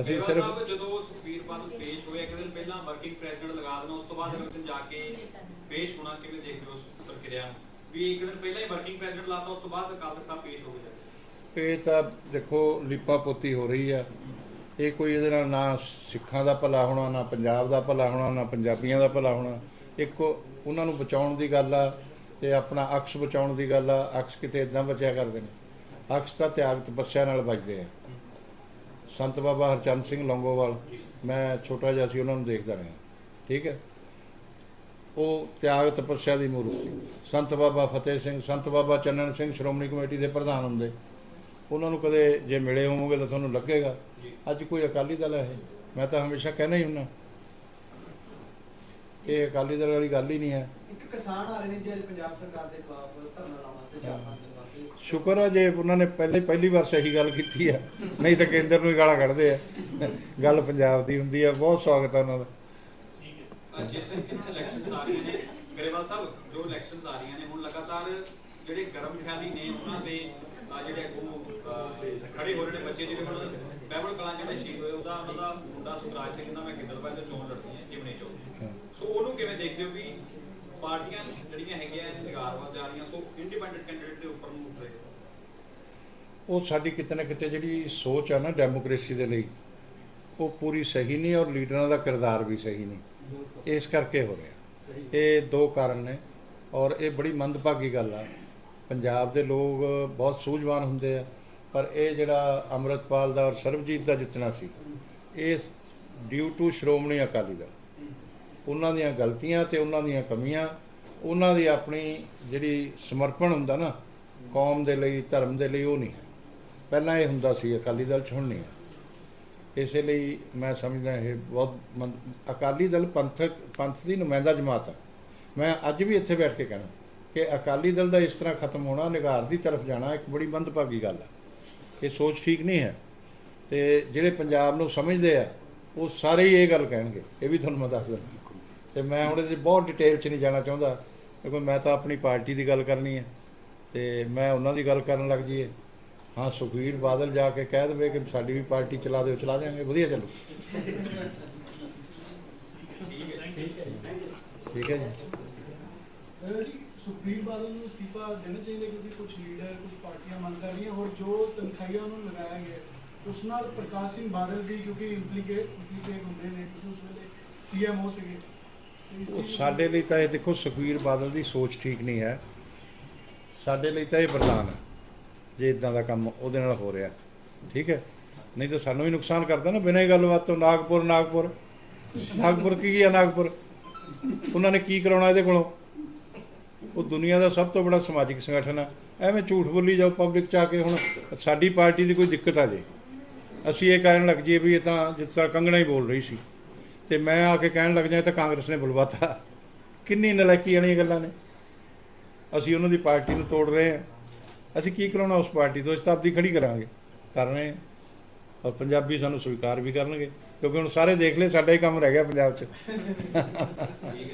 ਅਸੀਂ ਸਿਰਫ ਸਾਹਿਬ ਜਦੋਂ ਸੁਖਬੀਰ ਬਾਦਲ ਪੇਸ਼ ਹੋਏ ਇੱਕ ਦਿਨ ਪਹਿਲਾਂ ਵਰਕਿੰਗ ਪ੍ਰੈਜ਼ੀਡੈਂਟ ਲਗਾ ਦੇਣਾ ਉਸ ਤੋਂ ਬਾਅਦ ਇੱਕ ਦਿਨ ਜਾ ਕੇ ਪੇਸ਼ ਹੋਣਾ ਕਿਵੇਂ ਦੇਖਦੇ ਹੋ ਉਸ ਪ੍ਰਕਿਰਿਆ ਨੂੰ? ਵੀ ਇੱਕ ਦਿਨ ਪਹਿਲਾਂ ਹੀ ਵਰਕਿੰਗ ਪ੍ਰੈਜ਼ੀਡੈਂਟ ਲਾਤਾ ਉਸ ਤੋਂ ਬਾਅਦ ਅਕਾਲ ਤਖਤ ਸਾਹਿਬ ਪੇਸ਼ ਹੋ ਗਏ ਇਹ ਤਾਂ ਦੇਖੋ ਲਿਪਾ ਪੋਤੀ ਹੋ ਰਹੀ ਆ। ਇਹ ਕੋਈ ਇਹਦੇ ਨਾਲ ਨਾ ਸਿੱਖਾਂ ਦਾ ਭਲਾ ਹੋਣਾ ਨਾ ਪੰਜਾਬ ਦਾ ਭਲਾ ਹੋਣਾ ਨਾ ਪੰਜਾਬੀਆਂ ਦਾ ਭਲਾ ਹੋਣਾ। ਇੱਕ ਉਹਨਾਂ ਨੂੰ ਬਚਾਉਣ ਦੀ ਗੱਲ ਆ ਤੇ ਆਪਣਾ ਅਕਸ ਬਚਾਉਣ ਦੀ ਗੱਲ ਆ। ਅਕਸ ਕਿਤੇ ਇਦਾਂ ਬਚਿਆ ਕਰਦੇ ਨੇ। ਅਕਸ ਤਾਂ ਤਿਆਗ ਤਪੱਸਿਆ ਨਾਲ ਬਚਦੇ ਆ। ਸੰਤ ਬਾਬਾ ਹਰਚੰਦ ਸਿੰਘ ਲੌਂਗੋਵਾਲ, ਮੈਂ ਛੋਟਾ ਜਿਹਾ ਸੀ, ਉਹਨਾਂ ਨੂੰ ਦੇਖਦਾ ਰਿਹਾ। ਠੀਕ ਹੈ? ਉਹ ਤਿਆਗ ਤਪੱਸਿਆ ਦੀ ਮੂਰਤ ਸੰਤ ਬਾਬਾ ਫਤਿਹ ਸਿੰਘ, ਸੰਤ ਬਾਬਾ ਚੰਨਣ ਸਿੰਘ ਸ਼੍ਰੋਮਣੀ ਕਮੇਟੀ ਦੇ ਪ੍ਰਧਾਨ ਹੁੰਦੇ। ਉਹਨਾਂ ਨੂੰ ਕਦੇ ਜੇ ਮਿਲੇ ਹੋਵੋਗੇ ਤਾਂ ਤੁਹਾਨੂੰ ਲੱਗੇਗਾ। ਅੱਜ ਕੋਈ ਅਕਾਲੀ ਦਲ ਹੈ ਮੈਂ ਤਾਂ ਹਮੇਸ਼ਾ ਕਹਿੰਦਾ ਹੀ ਹੁੰਦਾ। ਇਹ ਅਕਾਲੀ ਦਲ ਵਾਲੀ ਗੱਲ ਹੀ ਨਹੀਂ ਹੈ। ਇੱਕ ਕਿਸਾਨ ਆ ਰਹੇ ਨੇ, ਜੀ ਅੱਜ ਪੰਜਾਬ ਸਰਕਾਰ ਦੇ ਖਿਲਾਫ ਧਰਨਾ ਲਾਉਣ ਵਾਸਤੇ ਚਾਰ ਪੰਜ ਸ਼ੁਕਰ ਆ ਜੇ ਉਹਨਾਂ ਨੇ ਪਹਿਲੇ ਪਹਿਲੀ ਵਾਰ ਸਹੀ ਗੱਲ ਕੀਤੀ ਆ। ਨਹੀਂ ਤਾਂ ਕੇਂਦਰ ਨੂੰ ਹੀ ਗਾਲਾਂ ਕੱਢਦੇ ਆ। ਗੱਲ ਪੰਜਾਬ ਦੀ ਹੁੰਦੀ ਆ। ਬਹੁਤ ਸਵਾਗਤ ਆ ਉਹਨਾਂ ਦਾ। ਅਹ ਜਿਸ ਤਰੀਕੇ ਨਾਲ ਇਲੈਕਸ਼ਨਸ ਆ ਰਹੀਆਂ ਨੇ ਗਰੇਵਾਲ ਸਾਹਿਬ ਜੋ ਇਲੈਕਸ਼ਨਸ ਆ ਰਹੀਆਂ ਨੇ ਹੁਣ ਲਗਾਤਾਰ ਜਿਹੜੇ ਗਰਮ ਖਿਆਲੀ ਨੇ ਉਹਨਾਂ ਦੇ ਅਹ ਜਿਹੜੇ ਅੱਗੋਂ ਅਹ ਖੜੇ ਹੋ ਰਹੇ ਨੇ ਬੱਚੇ ਜਿਹੜੇ ਹੁਣ ਬੈਬਲ ਕਲਾਂ ਜਿਹੜੇ ਸ਼ਹੀਦ ਹੋਏ ਉਹਦਾ ਉਹਨਾਂ ਦਾ ਮੁੰਡਾ ਸੁਖਰਾਜ ਸਿੰਘ ਦਾ ਮੈਂ ਗਿੱਦੜਬਾਈ ਤੋਂ ਚੋਣ ਲੜਦੀ ਹਾਂ ਜਿਮਨੀ ਚੋਂ ਹਾਂ। ਸੋ ਉਹਨੂੰ ਕਿਵੇਂ ਦੇਖਦੇ ਹੋ ਵੀ ਪਾਰਟੀਆਂ ਜਿਹੜੀਆਂ ਹੈਗੀਆਂ ਨਿਗਾਰਵਾਦ ਜਾ ਰਹੀਆਂ ਸੋ ਇੰਡੀਪੈਂਡੈਂਟ ਕੈਂਡੀਡੇਟ ਦੇ ਉੱਪਰ ਨੂੰ ਉੱਠ ਰਹੇ ਉਹ ਸਾਡੀ ਕਿਤੇ ਨਾ ਕਿਤੇ ਜਿਹੜੀ ਸੋਚ ਆ ਨਾ ਡੈਮੋਕ੍ਰੇਸੀ ਦੇ ਲਈ ਉਹ ਪੂਰੀ ਸਹੀ ਨਹੀਂ ਔਰ ਲੀਡਰਾਂ ਦਾ ਕਿਰਦਾਰ ਵੀ ਸਹੀ ਨਹੀਂ। ਇਸ ਕਰਕੇ ਹੋ ਰਿਹਾ। ਇਹ ਦੋ ਕਾਰਨ ਨੇ ਔਰ ਇਹ ਬੜੀ ਮੰਦਭਾਗੀ ਗੱਲ ਆ। ਪੰਜਾਬ ਦੇ ਲੋਕ ਬਹੁਤ ਸੂਝਵਾਨ ਹੁੰਦੇ ਆ ਪਰ ਇਹ ਜਿਹੜਾ ਅੰਮ੍ਰਿਤਪਾਲ ਦਾ ਔਰ ਸਰਬਜੀਤ ਦਾ ਜਿੱਤਣਾ ਸੀ ਇਸ ਡਿਊ ਟੂ ਸ਼੍ਰੋਮਣੀ ਅਕਾਲੀ ਦਲ। ਉਹਨਾਂ ਦੀਆਂ ਗਲਤੀਆਂ ਤੇ ਉਹਨਾਂ ਦੀਆਂ ਕਮੀਆਂ ਉਹਨਾਂ ਦੀ ਆਪਣੀ ਜਿਹੜੀ ਸਮਰਪਣ ਹੁੰਦਾ ਨਾ ਕੌਮ ਦੇ ਲਈ ਧਰਮ ਦੇ ਲਈ ਉਹ ਨਹੀਂ ਪਹਿਲਾਂ ਇਹ ਹੁੰਦਾ ਸੀ, ਅਕਾਲੀ ਦਲ ਚ ਹੁਣ ਨਹੀਂ ਹੈ। ਇਸੇ ਲਈ ਮੈਂ ਸਮਝਦਾ ਇਹ ਬਹੁਤ ਮੰਦ- ਅਕਾਲੀ ਦਲ ਪੰਥਕ, ਪੰਥ ਦੀ ਨੁਮਾਇੰਦਾ ਜਮਾਤ ਹੈ। ਮੈਂ ਅੱਜ ਵੀ ਇੱਥੇ ਬੈਠ ਕੇ ਕਹਿਣਾ ਕਿ ਅਕਾਲੀ ਦਲ ਦਾ ਇਸ ਤਰ੍ਹਾਂ ਖਤਮ ਹੋਣਾ ਨਿਗਾਰ ਦੀ ਤਰਫ ਜਾਣਾ ਇੱਕ ਬੜੀ ਮੰਦਭਾਗੀ ਗੱਲ ਹੈ। ਇਹ ਸੋਚ ਠੀਕ ਨਹੀਂ ਹੈ। ਤੇ ਜਿਹੜੇ ਪੰਜਾਬ ਨੂੰ ਸਮਝਦੇ ਆ, ਉਹ ਸਾਰੇ ਹੀ ਇਹ ਗੱਲ ਕਹਿਣਗੇ। ਇਹ ਵੀ ਤੁਹਾਨੂੰ ਮੈਂ ਦੱਸ ਦਿੰਦਾ। ਤੇ ਮੈਂ ਹੁਣ ਇਹਦੇ ਬਹੁਤ ਡਿਟੇਲ 'ਚ ਨਹੀਂ ਜਾਣਾ ਚਾਹੁੰਦਾ। ਕਿਉਂਕਿ ਮੈਂ ਤਾਂ ਆਪਣੀ ਪਾਰਟੀ ਦੀ ਗੱਲ ਕਰਨੀ ਹੈ। ਤੇ ਮੈਂ ਉਹਨਾਂ ਦੀ ਗੱਲ ਕਰਨ ਲੱਗ ਜੀਏ ਹਾਂ ਸੁਖਵੀਰ ਬਾਦਲ ਜਾ ਕੇ ਕਹਿ ਦੇਵੇ ਕਿ ਸਾਡੀ ਵੀ ਪਾਰਟੀ ਚਲਾ ਦਿਓ ਚਲਾ ਦਿਆਂਗੇ ਵਧੀਆ ਚੱਲੂ। ਠੀਕ ਹੈ ਜੀ। ਸੁਖਬੀਰ ਬਾਦਲ ਨੂੰ ਅਸਤੀਫਾ ਦੇਣਾ ਚਾਹੀਦਾ ਕਿਉਂਕਿ ਕੁਝ ਲੀਡਰ ਕੁਝ ਪਾਰਟੀਆਂ ਮੰਗ ਕਰ ਰਹੀਆਂ ਹੋਰ ਜੋ ਤਨਖਾਹੀਆਂ ਉਹਨੂੰ ਲਗਾਇਆ ਗਿਆ ਹੈ, ਉਸ ਨਾਲ ਪ੍ਰਕਾਸ਼ ਸਿੰਘ ਬਾਦਲ ਦੀ ਕਿਉਂਕਿ ਇੰਪਲੀਕੇਟ ਇੰਪਲੀਕੇਟ ਹੁੰਦੇ ਨੇ ਕਿਉਂਕਿ ਉਸ ਵੇਲੇ ਸੀਐਮ ਹੋ ਸਕੇ ਤੇ ਇਸ ਉਹ ਚੀਜ਼ ਨੂੰ- ਸਾਡੇ ਲਈ ਤਾਂ ਇਹ ਦੇਖੋ ਸੁਖਵੀਰ ਬਾਦਲ ਦੀ ਸੋਚ ਠੀਕ ਨਹੀਂ ਹੈ। ਸਾਡੇ ਲਈ ਤਾਂ ਇਹ ਵਰਦਾਨ ਹੈ। ਜੇ ਇਦਾਂ ਦਾ ਕੰਮ ਉਹਦੇ ਨਾਲ ਹੋ ਰਿਹਾ। ਠੀਕ ਹੈ? ਨਹੀਂ ਤਾਂ ਸਾਨੂੰ ਵੀ ਨੁਕਸਾਨ ਕਰਦਾ ਨਾ ਬਿਨਾਂ ਹੀ ਗੱਲਬਾਤ ਤੋਂ। ਨਾਗਪੁਰ ਨਾਗਪੁਰ। ਨਾਗਪੁਰ ਕੀ ਗਿਆ ਨਾਗਪੁਰ? ਉਹਨਾਂ ਨੇ ਕੀ ਕਰਾਉਣਾ ਇਹਦੇ ਕੋਲੋਂ? ਉਹ ਦੁਨੀਆ ਦਾ ਸਭ ਤੋਂ ਬੜਾ ਸਮਾਜਿਕ ਸੰਗਠਨ ਆ। ਐਵੇਂ ਝੂਠ ਬੋਲੀ ਜਾਓ ਪਬਲਿਕ ਚ ਆ ਕੇ ਹੁਣ। ਸਾਡੀ ਪਾਰਟੀ ਦੀ ਕੋਈ ਦਿੱਕਤ ਆ ਜੇ। ਅਸੀਂ ਇਹ ਕਹਿਣ ਲੱਗ ਜੀਏ ਵੀ ਇਹ ਤਾਂ ਜਿਸ ਤਰ੍ਹਾਂ ਕੰਗਣਾ ਹੀ ਬੋਲ ਰਹੀ ਸੀ। ਤੇ ਮੈਂ ਆ ਕੇ ਕਹਿਣ ਲੱਗ ਜਾ ਤਾਂ ਕਾਂਗਰਸ ਨੇ ਬੁਲਵਾਤਾ। ਕਿੰਨੀ ਨਲਾਇਕੀ ਵਾਲੀਆਂ ਗੱਲਾਂ ਨੇ। ਅਸੀਂ ਉਹਨਾਂ ਦੀ ਪਾਰਟੀ ਨੂੰ ਤੋੜ ਰਹੇ ਹਾਂ। ਅਸੀਂ ਕੀ ਕਰਾਉਣਾ ਉਸ ਪਾਰਟੀ ਤੋਂ? ਅਸੀਂ ਤਾਂ ਆਪਦੀ ਖੜੀ ਕਰਾਂਗੇ। ਕਰ ਰਹੇ ਔਰ ਪੰਜਾਬੀ ਸਾਨੂੰ ਸਵੀਕਾਰ ਵੀ ਕਰਨਗੇ। ਕਿਉਂਕਿ ਹੁਣ ਸਾਰੇ ਦੇਖ ਲਏ, ਸਾਡਾ ਹੀ ਕੰਮ ਰਹਿ ਗਿਆ ਪੰਜਾਬ 'ਚ।